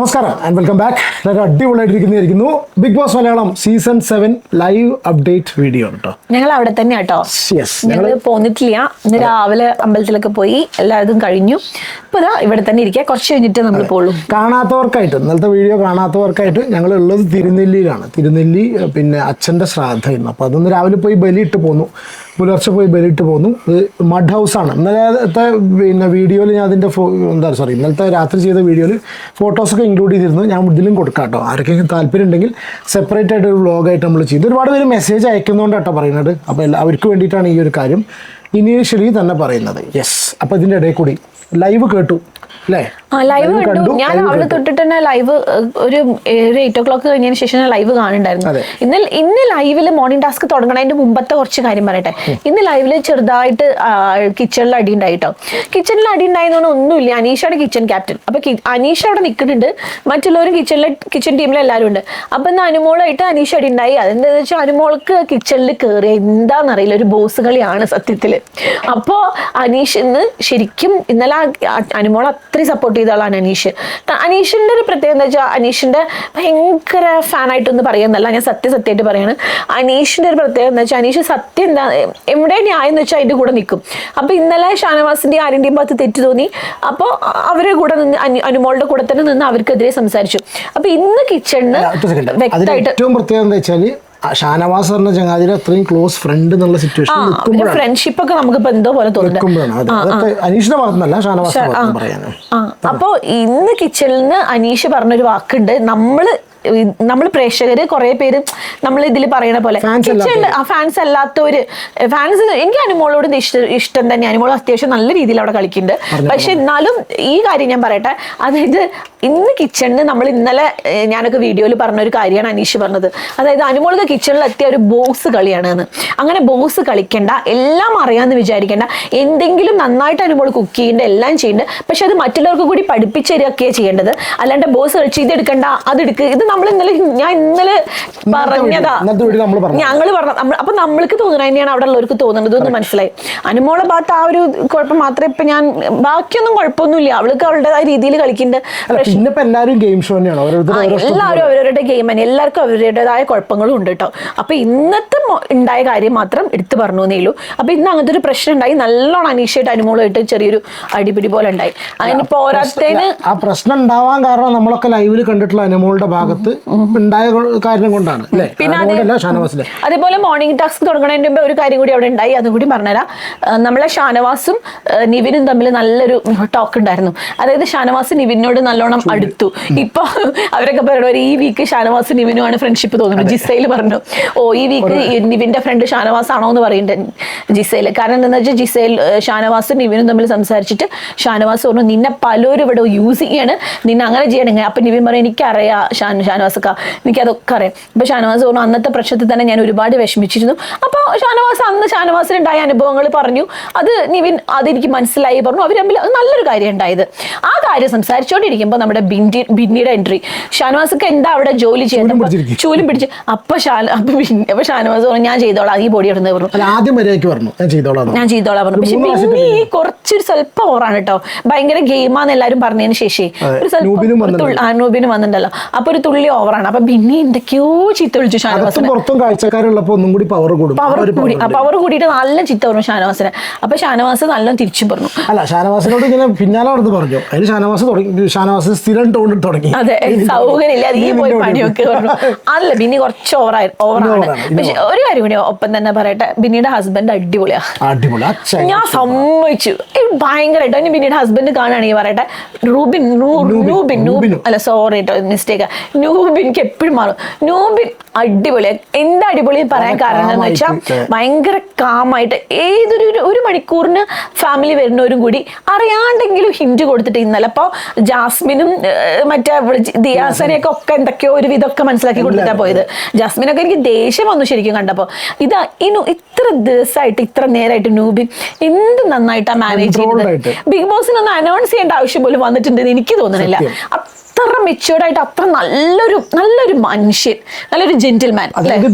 നമസ്കാരം and welcome back വളരെ അടിപൊളിയായിട്ടിരിക്കുന്നതായിരിക്കുന്നു. Bigg Boss Malayalam season seven live update video കേട്ടോ ഞങ്ങൾ അവിടെ തന്നെ കേട്ടോ ഞങ്ങൾ പോന്നിട്ടില്ല. ഇന്ന് രാവിലെ അമ്പലത്തിലൊക്കെ പോയി എല്ലാവരും കഴിഞ്ഞു. ഇപ്പൊ ഇതാ ഇവിടെ തന്നെ ഇരിക്കുക കുറച്ച് കഴിഞ്ഞിട്ട് നമ്മൾ പോളൂ കാണാത്തവർക്കായിട്ട് ഇന്നലത്തെ വീഡിയോ കാണാത്തവർക്കായിട്ട് ഞങ്ങൾ ഉള്ളത് തിരുനെല്ലിയിലാണ്. തിരുനെല്ലി പിന്നെ അച്ഛന്റെ ഇന്ന്. അപ്പോൾ അതൊന്ന് രാവിലെ പോയി ബലിയിട്ട് പോന്നു. പുലർച്ചെ പോയി ബലിയിട്ട് പോന്നു. ഇത് മഡ് ആണ്. ഇന്നലത്തെ പിന്നെ വീഡിയോയിൽ ഞാൻ അതിന്റെ എന്താ സോറി ഇന്നലത്തെ രാത്രി ചെയ്ത വീഡിയോയിൽ ഫോട്ടോസൊക്കെ ഇൻക്ലൂഡ് ചെയ്തിരുന്നു ഞാൻ ഇതിലും കൊടുക്കാം കേട്ടോ. ആർക്കെങ്കിലും താല്പര്യം ഉണ്ടെങ്കിൽ സെപ്പറേറ്റ് ആയിട്ട് ഒരു വ്ളോഗായിട്ട് നമ്മൾ ചെയ്തു. ഒരുപാട് പേര് മെസ്സേജ് അയക്കുന്നതുകൊണ്ട് കേട്ടോ പറയുന്നത്. അപ്പോൾ അവർക്ക് വേണ്ടിയിട്ടാണ് ഈ ഒരു കാര്യം. ഇനീഷ്യലി തന്നെ പറയുന്നത്. യെസ് അപ്പോൾ ഇതിന്റെ ഇടയിൽ കൂടി ലൈവ് കേട്ടു. ലൈവ് കണ്ടു. ഞാൻ രാവിലെ തൊട്ടിട്ട് തന്നെ ലൈവ് ഒരു ഒരു എയ്റ്റ് ഒ ക്ലോക്ക് കഴിഞ്ഞതിന് ശേഷം ലൈവ് കാണുന്നുണ്ടായിരുന്നു. ഇന്ന് ഇന്ന് ലൈവിൽ മോർണിംഗ് ടാസ്ക് തുടങ്ങണതിന്റെ മുമ്പത്തെ കുറച്ച് കാര്യം പറയട്ടെ. ഇന്ന് ലൈവിൽ ചെറുതായിട്ട് കിച്ചണിൽ അടി ഉണ്ടായിട്ടോ. കിച്ചണിൽ അടി ഉണ്ടായെന്ന് ഒന്നുമില്ല. അനീഷയുടെ കിച്ചൺ ക്യാപ്റ്റൻ അപ്പൊ അനീഷ അവിടെ നിൽക്കുന്നുണ്ട് മറ്റുള്ളവരും കിച്ചണിലെ കിച്ചൺ ടീമിൽ എല്ലാവരും ഉണ്ട്. അപ്പൊ ഇന്ന് അനുമോളായിട്ട് അനീഷ അടി ഉണ്ടായി. അതെന്താ വെച്ചാൽ അനുമോൾക്ക് കിച്ചണിൽ കയറി എന്താണെന്നറിയില്ല ഒരു ബോസ് കളിയാണ് സത്യത്തിൽ. അപ്പോ അനീഷ് ഇന്ന് ശരിക്കും ഇന്നലെ അനുമോൾ അത്രയും സപ്പോർട്ട് ചെയ്ത ആളാണ് അനീഷ് അനീഷിന്റെ ഒരു പ്രത്യേകത എന്താ വെച്ചാൽ അനീഷിന്റെ ഭയങ്കര ഫാനായിട്ടൊന്നും പറയുന്നല്ല ഞാൻ സത്യസത്യമായിട്ട് പറയാണ്. അനീഷിന്റെ ഒരു പ്രത്യേകത എന്താ വെച്ചാൽ അനീഷ് സത്യം എന്താ എവിടെ ന്യായം എന്ന് വെച്ചാൽ അതിന്റെ കൂടെ നിൽക്കും അപ്പൊ ഇന്നലെ ഷാനവാസിന്റെ ആരുടെയും ഭാഗത്ത് തെറ്റ് തോന്നി. അപ്പോൾ അവരുടെ കൂടെ നിന്ന് അനു- അനുമോളുടെ കൂടെ തന്നെ നിന്ന് അവർക്കെതിരെ സംസാരിച്ചു. അപ്പൊ ഇന്ന് കിച്ചണിന് വ്യക്തമായിട്ട് ഏറ്റവും പ്രത്യേകത എന്താ വെച്ചാൽ ഷാനവാസ് പറഞ്ഞ ചങ്ങാതിരെ അത്രയും ക്ലോസ് ഫ്രണ്ട് എന്നുള്ള സിറ്റുവേഷൻ നിൽക്കുമ്പോഴാണ്. ഫ്രണ്ട്ഷിപ്പ് ഒക്കെ നമുക്ക് ഇപ്പൊ എന്തോ പോലെ നിൽക്കുമ്പോഴാണ്. അതെ. അതൊക്കെ അനീഷിന്റെ ഭാഗത്തുനിന്നല്ല ഷാനവാസ് പറയാനാണ്. അപ്പോ ഇന്ന് കിച്ചണിന് അനീഷ് പറഞ്ഞൊരു വാക്കുണ്ട്. നമ്മൾ നമ്മൾ പ്രേക്ഷകര് കുറെ പേര് നമ്മൾ ഇതിൽ പറയണ പോലെ ഫാൻസ് അല്ലാത്തവര് ഫാൻസ് എനിക്ക് അനുമോളോട് ഇഷ്ടം ഇഷ്ടം തന്നെ. അനുമോൾ അത്യാവശ്യം നല്ല രീതിയിൽ അവിടെ കളിക്കുന്നുണ്ട് പക്ഷെ എന്നാലും ഈ കാര്യം ഞാൻ പറയട്ടെ. അതായത് ഇന്ന് കിച്ചണിന് നമ്മൾ ഇന്നലെ ഞാനൊക്കെ വീഡിയോയിൽ പറഞ്ഞ ഒരു കാര്യമാണ് അനീഷ് പറഞ്ഞത്. അതായത് അനുമോൾക്ക് കിച്ചണിൽ എത്തിയ ഒരു ബോക്സ് കളിയാണ് എന്ന് അങ്ങനെ ബോക്സ് കളിക്കണ്ട എല്ലാം അറിയാമെന്ന് വിചാരിക്കേണ്ട. എന്തെങ്കിലും നന്നായിട്ട് അനുമോൾ കുക്ക് ചെയ്യേണ്ട എല്ലാം ചെയ്യേണ്ടത് പക്ഷെ അത് മറ്റുള്ളവർക്ക് കൂടി പഠിപ്പിച്ചരികയൊക്കെയാണ് ചെയ്യേണ്ടത്. അല്ലാണ്ട് ബോസ് കളിച്ച് ഇത് എടുക്കണ്ട അത് എടുക്ക് ഇത് നമ്മൾ ഇന്നലെ ഞാൻ ഇന്നലെ പറഞ്ഞതാ. പറഞ്ഞു ഞങ്ങൾ പറഞ്ഞ അപ്പൊ നമ്മൾക്ക് തോന്നുന്നത് തന്നെയാണ് അവിടെ ഉള്ളവർക്ക് തോന്നുന്നത് എന്ന് മനസ്സിലായി. അനുമോളെ ഭാഗത്ത് ആ ഒരു കുഴപ്പം മാത്രമേ ഇപ്പൊ ഞാൻ ബാക്കിയൊന്നും കുഴപ്പമൊന്നുമില്ല. അവൾക്ക് അവളുടേതായ രീതിയിൽ കളിക്കുന്നുണ്ട് എല്ലാവരും ഗെയിം ഷോ തന്നെയാണ്? എല്ലാവരും അവരവരുടെ ഗെയിം തന്നെ. എല്ലാവർക്കും അവരുടേതായ കുഴപ്പങ്ങളും ഉണ്ട് കേട്ടോ. അപ്പൊ ഇന്നത്തെ ഉണ്ടായ കാര്യം മാത്രം എടുത്തു പറഞ്ഞു എന്നേലു അപ്പൊ ഇന്ന് അങ്ങനത്തെ ഒരു പ്രശ്നം ഉണ്ടായി. നല്ലോണം അനീഷയായിട്ട് അനുമോളായിട്ട് ചെറിയൊരു അടിപിടി പോലെ ഉണ്ടായി. അതിന് പോരാത്തതിന് ആ പ്രശ്നം ഉണ്ടാവാൻ കാരണം നമ്മളൊക്കെ ലൈവിൽ കണ്ടിട്ടുള്ള അനുമോളുടെ ഭാഗത്ത് ഉണ്ടായ കാരണം കൊണ്ടാണ് അല്ലേ? ഷാനവാസിലെ. അതേപോലെ മോർണിംഗ് ടാസ്ക് തുടങ്ങുന്നതിന് മുമ്പ് ഒരു കാര്യം കൂടി അവിടെ ഉണ്ടായി അതും കൂടി പറഞ്ഞുതരാം. നമ്മളെ ഷാനവാസും നിവിനും തമ്മിൽ നല്ലൊരു ടോക്ക് ഉണ്ടായിരുന്നു. അതായത് ഷാനവാസ് നിവിനോട് നല്ലോണം അടുത്തു. ഇപ്പൊ അവരൊക്കെ പറയുന്നത് ഈ വീക്ക് ഷാനവാസ് നിവിനുമാണ് ഫ്രണ്ട്ഷിപ്പ് തോന്നുന്നത്. ജിസയിൽ പറഞ്ഞു ഓ ഈ വീക്ക് നിവിന്റെ ഫ്രണ്ട് ഷാനവാസ് ആണോ എന്ന് പറയുന്നുണ്ട് ജിസയിൽ കാരണം എന്താണെന്ന് വെച്ചാൽ ജിസയിൽ ഷാനവാസും നിവിനും തമ്മിൽ സംസാരിച്ചിട്ട് ഷാനവാസ് പറഞ്ഞു നിന്നെ പലരും ഇവിടെ യൂസ് ചെയ്യാണ് നിന്നെ അങ്ങനെ ചെയ്യണെങ്കിൽ അപ്പൊ നിവിൻ പറയും എനിക്കറിയാം ഷാൻ ഷാനവാസക്ക എനിക്കതൊക്കെ അറിയാം. അപ്പൊ ഷാനവാസ് പറഞ്ഞു അന്നത്തെ പ്രശ്നത്തിൽ തന്നെ ഞാൻ ഒരുപാട് വിഷമിച്ചിരുന്നു. അപ്പോൾ ഷാനവാസ് അന്ന് ഷാനവാസിനുണ്ടായ അനുഭവങ്ങൾ പറഞ്ഞു. അത് നിവിൻ അതെനിക്ക് മനസ്സിലായി പറഞ്ഞു. അവർ തമ്മിൽ നല്ലൊരു കാര്യം ഉണ്ടായത്. ആ കാര്യം സംസാരിച്ചുകൊണ്ടിരിക്കുമ്പോൾ നമ്മുടെ ബിൻഡി ബിന്നിയുടെ എൻട്രി ഷാനവാസക്ക് എന്താ അവിടെ ജോലി ചെയ്യുന്നത്? ചൂലും പിടിച്ച്. അപ്പൊ ഷാന അപ്പൊ ഷാനവാസ് പറഞ്ഞു ഞാൻ ചെയ്തോളാം. ഈ ബോഡി ഇടുന്നത് പറഞ്ഞു. ആദ്യം പറഞ്ഞു. ഞാൻ ചെയ്തോളാം. ഞാൻ ചെയ്തോളാം പറഞ്ഞു. പക്ഷെ ബിന്നി കുറച്ചൊരു സ്വല്പം ഓറാണ് കേട്ടോ. ഭയങ്കര ഗെയിമാന്ന് എല്ലാരും പറഞ്ഞതിന് ശേഷം. ഒരു സ്വല്പം നൂബിനും വന്നിട്ടുണ്ടല്ലോ. അപ്പൊ ഒരു തുള്ളി ഓവറാണ് അപ്പൊ പിന്നെ എന്തൊക്കെയോ ചീത്ത വിളിച്ചു ഷാനവാസിനെ. പുറത്തും കാഴ്ചക്കാരുള്ളപ്പോ ഒന്നും കൂടി പവർ കൂടും. പവർ കൂടി. പവർ കൂടിയിട്ട് നല്ല ചീത്ത പറഞ്ഞു ഷാനവാസിനെ. അപ്പൊ ഷാനവാസ് നല്ല തിരിച്ചു പറഞ്ഞു. അല്ല ഷാനവാസിനോട് ഇങ്ങനെ പിന്നാലെ നടന്ന് പറഞ്ഞു. അതിന് ഷാനവാസ് തുടങ്ങി ഷാനവാസ് സ്ഥിരം ടോൺ തുടങ്ങി. അതെ സൗകര്യമില്ല. നീ പോയി പണിയൊക്കെ പറഞ്ഞു. അല്ല ബിന്നി കുറച്ച് ഓവറായി ഓവറാണ് പക്ഷെ ഒരു കാര്യം കൂടി ഒപ്പം തന്നെ പറയട്ടെ. ബിന്നിയുടെ ഹസ്ബൻഡ് അടിപൊളിയാ. അടിപൊളി. ഞാൻ സമ്മതിച്ചു. ഭയങ്കരമായിട്ടോ ഇനി പിന്നീട് ഹസ്ബൻഡ് കാണുകയാണെങ്കിൽ പറയട്ടെ. റൂബിൻ നൂബിൻ നൂബിൻ അല്ല സോറി കേട്ടോ മിസ്റ്റേക്ക് നൂബിൻക്ക് എപ്പോഴും മാറും. നൂബിൻ അടിപൊളി. എന്താ അടിപൊളി പറയാൻ കാരണം എന്ന് വെച്ചാൽ ഭയങ്കര കാമായിട്ട് ഏതൊരു ഒരു- മണിക്കൂറിന് ഫാമിലി വരുന്നവരും കൂടി അറിയാണ്ടെങ്കിലും ഹിന്റ് കൊടുത്തിട്ട് ഇന്നലെ ജാസ്മിനും മറ്റേ ദിയാസനെയൊക്കെ ഒക്കെ എന്തൊക്കെയോ ഒരു വിധമൊക്കെ മനസ്സിലാക്കി കൊടുത്തിട്ടാ പോയത്. ജാസ്മിനൊക്കെ എനിക്ക് ദേഷ്യം വന്നു ശരിക്കും കണ്ടപ്പോൾ ഇതാ ഇനു ഇത്ര ദിവസമായിട്ട് ഇത്ര നേരമായിട്ട് നൂബിൻ എന്ത് നന്നായിട്ടാ മാനേജ് ചെയ്യുന്നത് ബിഗ് ബോസിനൊന്നും അനൗൺസ് ചെയ്യേണ്ട ആവശ്യം പോലും വന്നിട്ടുണ്ടെന്ന് എനിക്ക് തോന്നുന്നില്ല. അത്ര മെച്ചുവേർഡ് ആയിട്ട് അത്ര നല്ലൊരു നല്ലൊരു മനുഷ്യൻ നല്ലൊരു ജെന്റിൽമാൻ അതായത്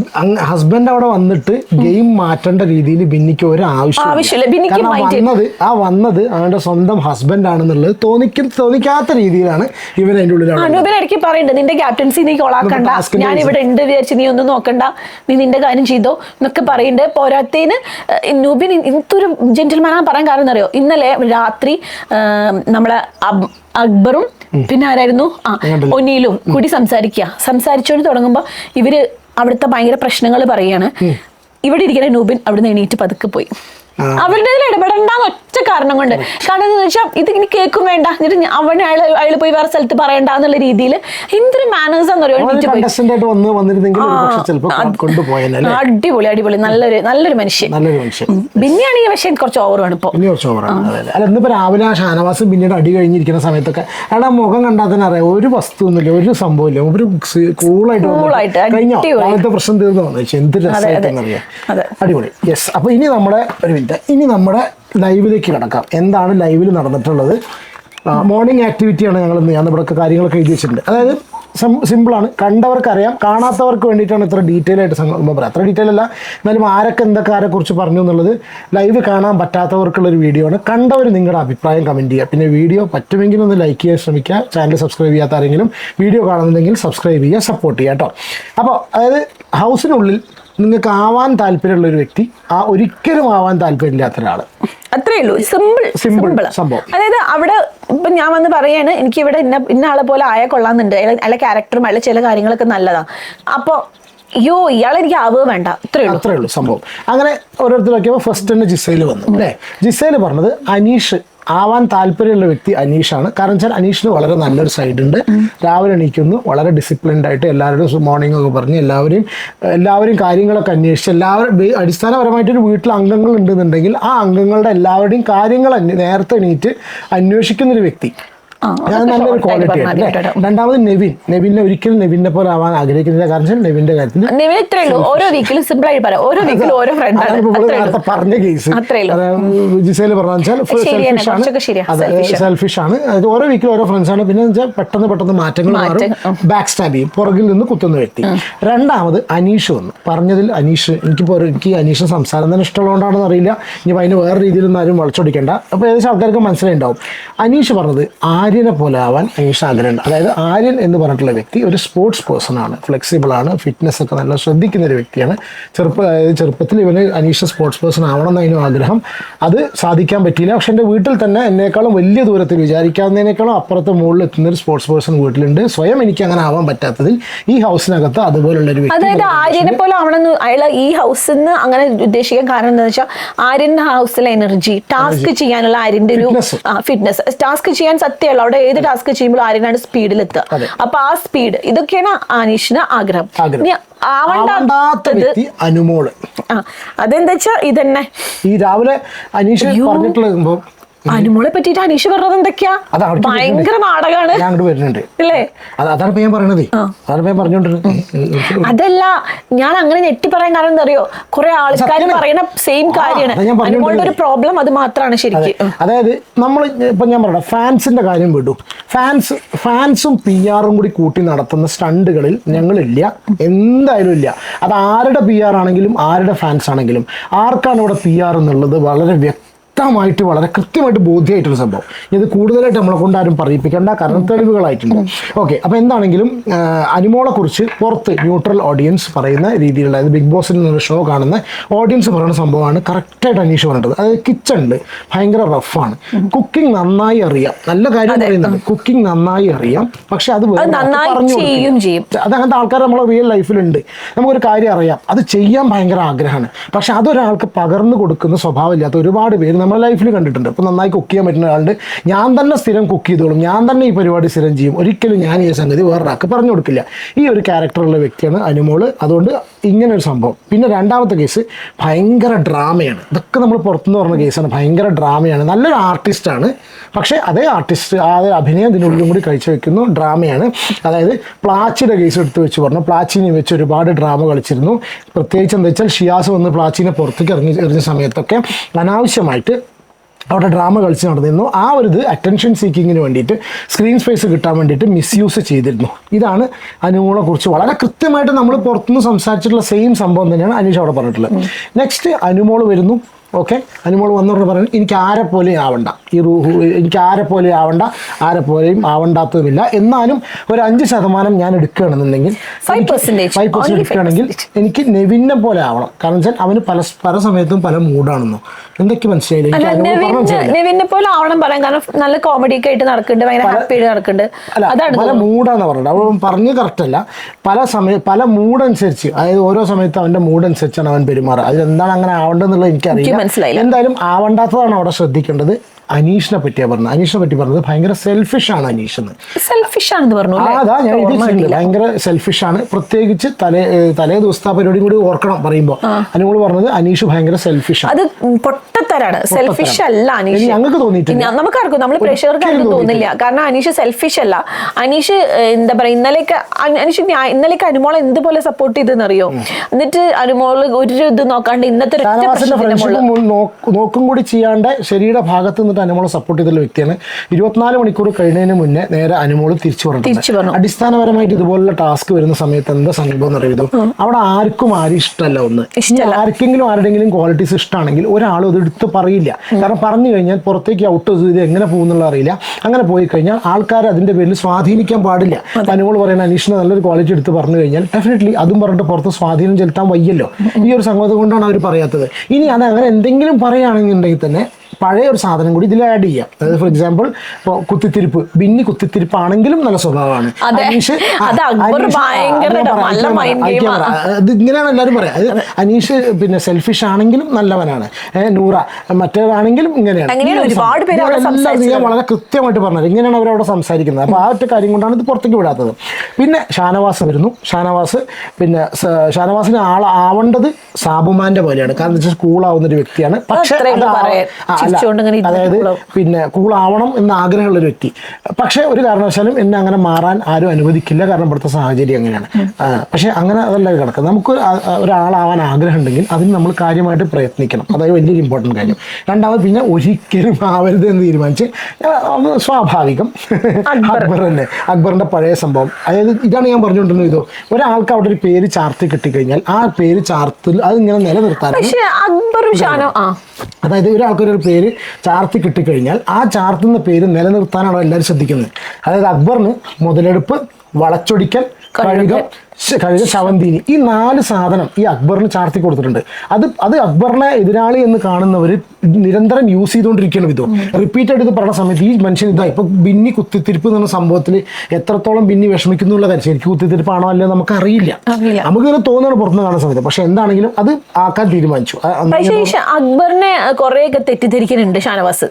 ഹസ്ബൻഡ് അവിടെ വന്നിട്ട് ഗെയിം മാറ്റേണ്ട രീതിയിൽ ബിന്നിക്ക് ഒരു ആവശ്യം ആവശ്യമില്ല. ബിന്നിക്ക് വന്നത് ആ വന്നത് അവന്റെ സ്വന്തം ഹസ്ബൻഡ് ആണെന്നുള്ളത് തോന്നിക്ക തോന്നിക്കാത്ത രീതിയിലാണ് ഇവൻ അതിന്റെ ഉള്ളിൽ അനൂപിന് ഇടയ്ക്ക് പറയുന്നുണ്ട് നിന്റെ ക്യാപ്റ്റൻസി നീ കൊളാക്കണ്ട. ഞാൻ ഇവിടെ ഉണ്ട് വിചാരിച്ച് നീ ഒന്നും നോക്കണ്ട. നീ നിന്റെ കാര്യം ചെയ്തോ എന്നൊക്കെ പറയുന്നുണ്ട് പോരാത്തേന് നൂബിൻ ഇന്നത്തൊരു ജെന്റിൽമാനാ പറയാൻ കാരണം എന്നറിയോ ഇന്നലെ രാത്രി നമ്മളെ അക്ബറും പിന്നെ ആരായിരുന്നു ആ ഒനിയിലും കൂടി സംസാരിക്കുക സംസാരിച്ചുകൊണ്ട് തുടങ്ങുമ്പോ ഇവർ അവിടുത്തെ ഭയങ്കര പ്രശ്നങ്ങൾ പറയാണ്. ഇവിടെ ഇരിക്കുന്ന നൂബിൻ അവിടുന്ന് എണീറ്റ് പതുക്കെ പോയി. അവരുടെ ഒറ്റ കാരണം കൊണ്ട്. കാരണം എന്താ വെച്ചാൽ ഇത് ഇനി കേൾക്കും വേണ്ട. എന്നിട്ട് അവൻ അവനെ അയാൾ അയാൾ പോയി വേറെ സ്ഥലത്ത് പറയണ്ട എന്നുള്ള രീതിയിൽ എന്തൊരു മാനേഴ്സ് എന്ന് കൊണ്ടുപോയല്ലേ അടിപൊളി അടിപൊളി. നല്ലൊരു നല്ലൊരു മനുഷ്യൻ. ബിന്നിയാണെങ്കിൽ പക്ഷേ കുറച്ച് ഓവറാണ് ഇപ്പൊ. ഇനി കുറച്ച് ഓവറാണ് അതെ അതെ. അല്ല ഇന്നിപ്പോ രാവിലെ ആ ഷാനവാസ് പിന്നീട് അടി കഴിഞ്ഞിരിക്കുന്ന സമയത്തൊക്കെ അയാളുടെ മുഖം കണ്ടാൽ തന്നെ അറിയാം. ഒരു വസ്തു ഒന്നുമില്ല ഒരു സംഭവമില്ല ഒരു കൂളായിട്ട് കഴിഞ്ഞോ? പ്രശ്നം തീർന്നു. എന്ത് രസമായിട്ടെന്നറിയാം? അതെ. അടിപൊളി. യെസ് അപ്പൊ ഇനി നമ്മുടെ ഒരു മിനിറ്റ് ഇനി നമ്മുടെ ലൈവിലേക്ക് കിടക്കാം. എന്താണ് ലൈവിൽ നടന്നിട്ടുള്ളത്? മോർണിംഗ് ആക്ടിവിറ്റിയാണ് ഞങ്ങൾ ഞാൻ ഇവിടെ കാര്യങ്ങളൊക്കെ എഴുതി വെച്ചിട്ടുണ്ട്. അതായത് സിമ്പിളാണ് കണ്ടവർക്കറിയാം. കാണാത്തവർക്ക് വേണ്ടിയിട്ടാണ് ഇത്ര ഡീറ്റെയിൽ ആയിട്ട് സംഭവം പറയാം അത്ര ഡീറ്റെയിൽ അല്ല. എന്നാലും ആരൊക്കെ എന്തൊക്കെ ആരെക്കുറിച്ച് പറഞ്ഞു എന്നുള്ളത് ലൈവ് കാണാൻ പറ്റാത്തവർക്കുള്ള ഒരു വീഡിയോ ആണ്. കണ്ടവർ നിങ്ങളുടെ അഭിപ്രായം കമന്റ് ചെയ്യുക. പിന്നെ വീഡിയോ പറ്റുമെങ്കിൽ ഒന്ന് ലൈക്ക് ചെയ്യാൻ ശ്രമിക്കുക. ചാനൽ സബ്സ്ക്രൈബ് ചെയ്യാത്ത ആരെങ്കിലും വീഡിയോ കാണുന്നുണ്ടെങ്കിൽ സബ്സ്ക്രൈബ് ചെയ്യുക സപ്പോർട്ട് ചെയ്യുക കേട്ടോ. അപ്പോൾ അതായത് ഹൗസിനുള്ളിൽ നിങ്ങൾക്ക് ആവാൻ താല്പര്യമുള്ള ഒരു വ്യക്തി ആ ഒരിക്കലും ആവാൻ താല്പര്യമില്ലാത്ത ഒരാൾ അത്രേ ഉള്ളൂ. Simple simple. അതായത് അവിടെ ഇപ്പൊ ഞാൻ വന്ന് പറയാണ് എനിക്ക് ഇവിടെ ഇന്ന ഇന്ന ആളെ പോലെ ആയ കൊള്ളാന്നുണ്ട് അയാളെ ക്യാരക്ടറും അയാളെ ചില കാര്യങ്ങളൊക്കെ നല്ലതാണ് അപ്പൊ അയ്യോ ഇയാളെ എനിക്ക് ആവുക വേണ്ട. അത്രേ ഉള്ളൂ. അത്രേ ഉള്ളൂ സംഭവം. അങ്ങനെ ഓരോരുത്തർ നോക്കിയപ്പോൾ ഫസ്റ്റ് തന്നെ ജിസയിൽ വന്നു. അല്ലേ? ജിസയിൽ പറഞ്ഞത് അനീഷ് ആവാൻ താല്പര്യമുള്ള വ്യക്തി അനീഷാണ്. കാരണം വെച്ചാൽ അനീഷിന് വളരെ നല്ലൊരു സൈഡ് ഉണ്ട്. രാവിലെ എണീക്കുന്നു. വളരെ ഡിസിപ്ലിൻഡ് ആയിട്ട് എല്ലാവരും മോർണിംഗ് ഒക്കെ പറഞ്ഞ് എല്ലാവരെയും എല്ലാവരും കാര്യങ്ങളൊക്കെ അന്വേഷിച്ച് എല്ലാവരും അടിസ്ഥാനപരമായിട്ടൊരു വീട്ടിൽ അംഗങ്ങൾ ഉണ്ടെന്നുണ്ടെങ്കിൽ ആ അംഗങ്ങളുടെ എല്ലാവരുടെയും കാര്യങ്ങൾ നേരത്തെ എണീറ്റ് അന്വേഷിക്കുന്നൊരു വ്യക്തി. നല്ലൊരു ക്വാളിറ്റി? രണ്ടാമത് നെവിൻ. നെവിനെ ഒരിക്കലും നെവിനെ പോലെ ആവാൻ ആഗ്രഹിക്കുന്നില്ല. കാരണം നെവിന്റെ കാര്യത്തിൽ നിവിൻ ഇത്രേ ഉള്ളൂ. ഓരോ വീക്കിലും സിമ്പിൾ ആയി പറയാം. ഓരോ വീക്കിലും ഓരോ നേരത്തെ പറഞ്ഞ കേസ് ജിസയിൽ പറഞ്ഞാൽ. സെൽഫിഷ് ആണ്. അതായത് ഓരോ വീക്കിൽ ഓരോ ഫ്രണ്ട്സ് ആണ്. പിന്നെ വെച്ചാൽ പെട്ടെന്ന് പെട്ടെന്ന് മാറ്റങ്ങൾ മാറും. ബാക്ക് സ്റ്റാബ് ചെയ്യും. പുറകിൽ നിന്ന് കുത്തുന്ന വ്യക്തി. രണ്ടാമത് അനീഷ് വന്നു. പറഞ്ഞതിൽ അനീഷ് എനിക്കിപ്പോൾ എനിക്ക് അനീഷ് സംസാരം തന്നെ ഇഷ്ടമുള്ളതുകൊണ്ടാണെന്ന് അറിയില്ല. ഇനി അതിന് വേറെ രീതിയിലൊന്നും ആരും വളച്ചൊടിക്കേണ്ട. അപ്പോൾ ഏകദേശം ആൾക്കാർക്ക് മനസ്സിലായിട്ടുണ്ടാവും അനീഷ് പറഞ്ഞത് ആര്യനെ പോലെ ആവാൻ അനീഷ് ആഗ്രഹമുണ്ട്. അതായത് ആര്യൻ എന്ന് പറഞ്ഞിട്ടുള്ള വ്യക്തി ഒരു സ്പോർട്സ് പേഴ്സൺ ആണ്. ഫ്ലെക്സിബിൾ ആണ് ഫിറ്റ്നസ് ഒക്കെ നല്ല ശ്രദ്ധിക്കുന്ന ഒരു വ്യക്തിയാണ്. ചെറുപ്പ അതായത് ചെറുപ്പത്തിൽ ഇവന് അനീഷ് സ്പോർട്സ് പേഴ്സൺ ആവണം എന്നതിനും ആഗ്രഹം. അത് സാധിക്കാൻ പറ്റിയില്ല. പക്ഷെ എന്റെ വീട്ടിൽ തന്നെ എന്നെക്കാളും വലിയ ദൂരത്തിൽ വിചാരിക്കാവുന്നതിനേക്കാളും അപ്പുറത്തെ മുകളിൽ എത്തുന്ന ഒരു സ്പോർട്സ് പേഴ്സൺ വീട്ടിലുണ്ട്. സ്വയം എനിക്ക് അങ്ങനെ ആവാൻ പറ്റാത്തതിൽ ഈ ഹൗസിനകത്ത് അതുപോലുള്ള ഒരു അതായത് ആര്യനെ പോലെ ആവണമെന്ന് അയാൾ ഈ ഹൗസിൽ നിന്ന് അങ്ങനെ ഉദ്ദേശിക്കാൻ കാരണം എന്താ വെച്ചാൽ ഹൗസിലെ എനർജി ടാസ്ക് ചെയ്യാനുള്ള ആര്യന്റെ ഒരു ഫിറ്റ്നസ് ടാസ്ക് ചെയ്യാൻ സത്യമല്ല അവിടെ ഏത് ടാസ്ക് ചെയ്യുമ്പോൾ ആരെങ്കിലും സ്പീഡിൽ എത്തുക അപ്പൊ ആ സ്പീഡ് ഇതൊക്കെയാണ് ആനീഷിന് ആഗ്രഹം. ആവണ്ടാത്ത വ്യക്തി അനുമോൾ. അതെന്താ വെച്ചാ ഇതന്നെ? ഈ രാവിലെ അനീഷ് പറഞ്ഞിട്ടുള്ള അനുമോളെ പറ്റിയിട്ട് അനീഷ് പറഞ്ഞത് എന്തൊക്കെയാ? ഭയങ്കര നാടകമാണ് ഞാൻ അങ്ങോട്ട് വരുന്നുണ്ട്. അല്ലേ അതാണ് ഞാൻ പറയണത്. അതാണ് ഞാൻ പറഞ്ഞോണ്ടിരുന്നത് അതല്ല ഞാൻ അങ്ങനെ ഞെട്ടി പറയാൻ കാരണം എന്താ അറിയോ? കുറെ ആൾക്കാർ. പറയുന്ന സെയിം കാര്യമാണ്. അനുമോളുടെ ഒരു പ്രോബ്ലം അത് മാത്രമാണ് ശരിക്കും. അതായത് നമ്മൾ ഇപ്പൊ ഞാൻ പറയാം ഫാൻസിന്റെ കാര്യം വിടൂ. ഫാൻസ് ഫാൻസും പി ആറും കൂടി കൂട്ടി നടത്തുന്ന സ്റ്റണ്ടുകളിൽ ഞങ്ങളില്ല. എന്തായാലും ഇല്ല. അത് ആരുടെ പി ആർ ആണെങ്കിലും ആരുടെ ഫാൻസ് ആണെങ്കിലും ആർക്കാണ് ഇവിടെ പി ആർ എന്നുള്ളത് വളരെ വ്യക്തമായിട്ട് വളരെ കൃത്യമായിട്ട് ബോധ്യമായിട്ടൊരു സംഭവം. ഇത് കൂടുതലായിട്ട് നമ്മളെ കൊണ്ട് ആരും പറയിപ്പിക്കേണ്ട കാരണം തെളിവുകളായിട്ടുണ്ട്. ഓക്കെ അപ്പോൾ എന്താണെങ്കിലും അനിമോളെക്കുറിച്ച് കുറിച്ച് പുറത്ത് ന്യൂട്രൽ ഓഡിയൻസ് പറയുന്ന രീതിയിലുള്ള അതായത് ബിഗ് ബോസിൽ നിന്നൊരു ഷോ കാണുന്ന ഓഡിയൻസ് പറയുന്ന സംഭവമാണ് കറക്റ്റായിട്ട് അനീഷ് പറഞ്ഞിട്ടത് അതായത് കിച്ചണിൽ ഭയങ്കര റഫാണ് കുക്കിംഗ് നന്നായി അറിയാം. നല്ല കാര്യം പറയുന്നുണ്ട്. കുക്കിംഗ് നന്നായി അറിയാം. പക്ഷെ അത്. അത് അങ്ങനത്തെ ആൾക്കാർ നമ്മളെ റിയൽ ലൈഫിലുണ്ട് നമുക്കൊരു കാര്യം അറിയാം. അത് ചെയ്യാൻ ഭയങ്കര ആഗ്രഹമാണ്. പക്ഷെ അതൊരാൾക്ക് പകർന്നു കൊടുക്കുന്ന സ്വഭാവമില്ലാത്ത ഒരുപാട് പേര് നമ്മുടെ ലൈഫിൽ കണ്ടിട്ടുണ്ട്. അപ്പോൾ നന്നായി കുക്ക് ചെയ്യാൻ പറ്റുന്ന ഒരാളുണ്ട്. ഞാൻ തന്നെ സ്ഥിരം കുക്ക് ചെയ്തോളും. ഞാൻ തന്നെ ഈ പരിപാടി സ്ഥിരം ചെയ്യും. ഒരിക്കലും ഞാൻ ഈ സംഗതി വേറൊരാൾക്ക് പറഞ്ഞു കൊടുക്കില്ല. ഈ ഒരു ക്യാരക്ടറുള്ള വ്യക്തിയാണ് അനുമോൾ. അതുകൊണ്ട് ഇങ്ങനെ ഒരു സംഭവം. പിന്നെ രണ്ടാമത്തെ കേസ് ഭയങ്കര ഡ്രാമയാണ് ഇതൊക്കെ നമ്മൾ പുറത്തുനിന്ന് പറഞ്ഞ കേസാണ് ഭയങ്കര ഡ്രാമയാണ് നല്ലൊരു ആർട്ടിസ്റ്റാണ് പക്ഷേ അതേ ആർട്ടിസ്റ്റ് ആ അഭിനയം ഇതിനുള്ളിലും കൂടി കഴിച്ചു വെക്കുന്നു. ഡ്രാമയാണ് അതായത് പ്ലാച്ചിയുടെ കേസ് എടുത്ത് വെച്ച് പറഞ്ഞു. പ്ലാച്ചിനെ വെച്ച് ഒരുപാട് ഡ്രാമ കളിച്ചിരുന്നു. പ്രത്യേകിച്ച് എന്താ വെച്ചാൽ ഷിയാസ് വന്ന് പ്ലാച്ചിനെ പുറത്തേക്ക് ഇറങ്ങി എറിഞ്ഞ സമയത്തൊക്കെ അനാവശ്യമായിട്ട് അവിടെ ഡ്രാമ കളിച്ച് നടന്നിരുന്നു. ആ ഒരു ഇത് അറ്റൻഷൻ സീക്കിങ്ങിന് വേണ്ടിയിട്ട് സ്ക്രീൻ സ്പേസ് കിട്ടാൻ വേണ്ടിയിട്ട് മിസ്യൂസ് ചെയ്തിരുന്നു. ഇതാണ് അനുകൂളെ കുറിച്ച് വളരെ കൃത്യമായിട്ട് നമ്മൾ പുറത്തുനിന്ന് സംസാരിച്ചിട്ടുള്ള സെയിം സംഭവം തന്നെയാണ് അനീഷ് അവിടെ പറഞ്ഞിട്ടുള്ളത്. നെക്സ്റ്റ് അനുമോൾ വരുന്നു. ഓക്കെ അനുമോൾ വന്നവരോട് പറഞ്ഞു എനിക്ക് ആരെ പോലെയും ആവണ്ട. ഈ റൂഹു എനിക്ക് ആരെ പോലെ ആവണ്ട. ആരെ പോലെയും ആവണ്ടാത്തതുമില്ല. എന്നാലും ഒരു അഞ്ച് ശതമാനം ഞാൻ എടുക്കുകയാണെന്നുണ്ടെങ്കിൽ 5% ഫൈവ് പെർസെന്റ് എടുക്കുകയാണെങ്കിൽ എനിക്ക് നെവിനെ പോലെ ആവണം. കാരണം വെച്ചാൽ അവന് പല പല സമയത്തും പല മൂഡാണെന്നോ. എന്തൊക്കെ മനസ്സിലായില്ല? പോലെ ആവണം പറയാൻ കാരണം നല്ല കോമഡി ഒക്കെ ആയിട്ട് നടക്കുന്നുണ്ട്. ഭയങ്കര ഹാപ്പി ആയിട്ട് നടക്കുന്നുണ്ട്. പല മൂഡാണെന്ന് മൂഡാന്ന് പറഞ്ഞത്. അവൻ പറഞ്ഞു കറക്റ്റ് അല്ല. പല സമയം പല മൂഡനുസരിച്ച് അതായത് ഓരോ സമയത്തും അവന്റെ മൂഡനുസരിച്ചാണ് അവൻ പെരുമാറുക. അതിലെന്താണ് എന്താണ് അങ്ങനെ ആവേണ്ടതെന്നുള്ളത് എനിക്ക് എനിക്കറിയില്ല. മനസ്സിലായില്ല. എന്തായാലും ആവണ്ടാത്തതാണ് അവിടെ ശ്രദ്ധിക്കേണ്ടത് അനീഷിനെ പറ്റിയാ പറഞ്ഞത്. അനീഷിനെ പറ്റി പറഞ്ഞത് ഭയങ്കര സെൽഫിഷ് ആണ് അനീഷ് എന്ന്. സെൽഫിഷ് ആണെന്ന് പറഞ്ഞു അതാ ഞാൻ ഓർമ്മ ഭയങ്കര സെൽഫിഷ് ആണ്. പ്രത്യേകിച്ച് തലേ തലേ ദിവസത്തെ പരിപാടിയും കൂടി ഓർക്കണം പറയുമ്പോൾ അതിനോട് പറഞ്ഞത് അനീഷ് ഭയങ്കര സെൽഫിഷ് ആണ്. അത് പൊട്ടത്തരാണ്. സെൽഫിഷ് അല്ല അനീഷ്. നമുക്ക് ഞങ്ങൾക്ക് തോന്നിയിട്ടില്ല. നമുക്കാർക്കും നമ്മൾ പ്രേക്ഷകർക്ക് ആർക്കും തോന്നില്ല. കാരണം അനീഷ് സെൽഫിഷ് അല്ല. അനീഷ് എന്താ പറയാ ഇന്നലേക്ക് അനീഷ് ഇന്നലേക്ക് അനുമോളെ എന്തുപോലെ സപ്പോർട്ട് ചെയ്തെന്ന് അറിയോ എന്നിട്ട് അനുമോൾ ഒരു ഇത് നോക്കാണ്ട് ഇന്നത്തെ നോക്കും കൂടി ചെയ്യാണ്ട് ശരിയുടെ ഭാഗത്ത് നിന്നിട്ട് അനുമോളെ സപ്പോർട്ട് ചെയ്തുള്ള വ്യക്തിയാണ്. ഇരുപത്തിനാല് മണിക്കൂർ കഴിഞ്ഞതിന് മുന്നേ നേരെ അനുമോൾ തിരിച്ചു പറഞ്ഞു. അടിസ്ഥാനപരമായിട്ട് ഇതുപോലുള്ള ടാസ്ക് വരുന്ന സമയത്ത് എന്താ സംഭവം എന്ന് അറിയുന്നത് അവിടെ ആർക്കും ആരും ഇഷ്ടമല്ല ഒന്ന്. ആർക്കെങ്കിലും ആരുടെങ്കിലും ക്വാളിറ്റീസ് ഇഷ്ടമാണെങ്കിൽ ഒരാളും അത് എടുത്ത് പറയില്ല. കാരണം പറഞ്ഞു കഴിഞ്ഞാൽ പുറത്തേക്ക് ഔട്ട് ചെയ്ത് എങ്ങനെ പോകുന്നുള്ള അറിയില്ല. അങ്ങനെ പോയി കഴിഞ്ഞാൽ ആൾക്കാർ അതിന്റെ പേരിൽ സ്വാധീനിക്കാൻ പാടില്ല. അനുമോൾ പറയുന്ന അനീഷിന് നല്ലൊരു ക്വാളിറ്റി എടുത്ത് പറഞ്ഞു കഴിഞ്ഞാൽ ഡെഫിനറ്റ്ലി അതും പറഞ്ഞിട്ട് പുറത്ത് സ്വാധീനം ചെലുത്താൻ വയ്യല്ലോ. ഈ ഒരു സംഗതി കൊണ്ടാണ് അവർ പറയാത്തത്. ഇനി അത് അങ്ങനെ എന്തെങ്കിലും പറയുകയാണെന്നുണ്ടെങ്കിൽ തന്നെ പഴയ ഒരു സാധനം കൂടി ഇതിൽ ആഡ് ചെയ്യാം. അതായത് ഫോർ എക്സാമ്പിൾ ഇപ്പോൾ കുത്തിത്തിരിപ്പ് ബിന്നി കുത്തിത്തിരിപ്പാണെങ്കിലും നല്ല സ്വഭാവമാണ്. അനീഷ് അത് ഇങ്ങനെയാണ് എല്ലാവരും പറയാം. അനീഷ് പിന്നെ സെൽഫിഷ് ആണെങ്കിലും നല്ലവനാണ്. നൂറ മറ്റേതാണെങ്കിലും ഇങ്ങനെയാണ്. ഞാൻ വളരെ കൃത്യമായിട്ട് പറഞ്ഞത്. ഇങ്ങനെയാണ് അവരവിടെ സംസാരിക്കുന്നത്. അപ്പോൾ ആ ഒറ്റ കാര്യം കൊണ്ടാണ് ഇത് പുറത്തേക്ക് വിടാത്തത്. പിന്നെ ഷാനവാസ് വരുന്നു. ഷാനവാസ് പിന്നെ ഷാനവാസിന് ആളാവേണ്ടത് സാബുമാന്റെ പോലെയാണ്. കാരണം വെച്ചാൽ കൂളാവുന്ന ഒരു വ്യക്തിയാണ്. പക്ഷേ അതായത് പിന്നെ കൂളാവണം എന്ന് ആഗ്രഹമുള്ള ഒരു വ്യക്തി. പക്ഷെ ഒരു കാരണവശാലും എന്നെ അങ്ങനെ മാറാൻ ആരും അനുവദിക്കില്ല. കാരണം ഇവിടുത്തെ സാഹചര്യം അങ്ങനെയാണ് പക്ഷെ അങ്ങനെ അതല്ല കിടക്കുന്നത് നമുക്ക് ഒരാളാവാൻ ആഗ്രഹം ഉണ്ടെങ്കിൽ അതിന് നമ്മൾ കാര്യമായിട്ട് പ്രയത്നിക്കണം. അതായത് വലിയൊരു ഇമ്പോർട്ടന്റ് കാര്യം. രണ്ടാമത് പിന്നെ ഒരിക്കലും ആവരുത് എന്ന് തീരുമാനിച്ച് ഒന്ന് സ്വാഭാവികം. അക്ബർ. തന്നെ. അക്ബറിന്റെ പഴയ സംഭവം. അതായത് ഇതാണ് ഞാൻ പറഞ്ഞുകൊണ്ടിരുന്നത് ഇതോ. ഒരാൾക്ക് അവിടെ ഒരു പേര് ചാർത്തി കിട്ടിക്കഴിഞ്ഞാൽ ആ പേര് ചാർത്തിൽ അതിങ്ങനെ നിലനിർത്താൻ പക്ഷെ അക്ബറും ഷാനോ ആ. അതായത് ഒരാൾക്കൊരു പേര് ചാർത്തി കിട്ടിക്കഴിഞ്ഞാൽ ആ ചാർത്തുന്ന പേര് നിലനിർത്താനാണ് എല്ലാവരും ശ്രദ്ധിക്കുന്നത്? അതായത് അക്ബറിന് മുതലെടുപ്പ് വളച്ചൊടിക്കൽ കഴുകം കഴുക ശവന്തീനി ഈ നാല് സാധനം ഈ അക്ബറിന് ചാർത്തി കൊടുത്തിട്ടുണ്ട്. അത് അത് അക്ബറിനെ എതിരാളി എന്ന് കാണുന്നവർ നിരന്തരം യൂസ് ചെയ്തുകൊണ്ടിരിക്കുകയാണ് വിധം. റിപ്പീറ്റഡ് ഇത് പറഞ്ഞ സമയത്ത് ഈ മനുഷ്യൻ ഇതാ ഇപ്പൊ ബിന്നി കുത്തിത്തിരിപ്പ് എന്ന സംഭവത്തിൽ എത്രത്തോളം ബിന്നി വിഷമിക്കുന്നു കാര്യം ശരിക്കും കുത്തിത്തിരിപ്പാണോ അല്ലയോ നമുക്ക് അറിയില്ല. നമുക്കിങ്ങനെ തോന്നുന്നു പുറത്തുനിന്ന് കാണുന്ന സമയത്ത്. പക്ഷെ എന്താണെങ്കിലും അത് ആക്കാൻ തീരുമാനിച്ചു. അക്ബറിനെ കുറെയൊക്കെ തെറ്റിദ്ധരിക്കുന്നുണ്ട് ഷാനവാസ്.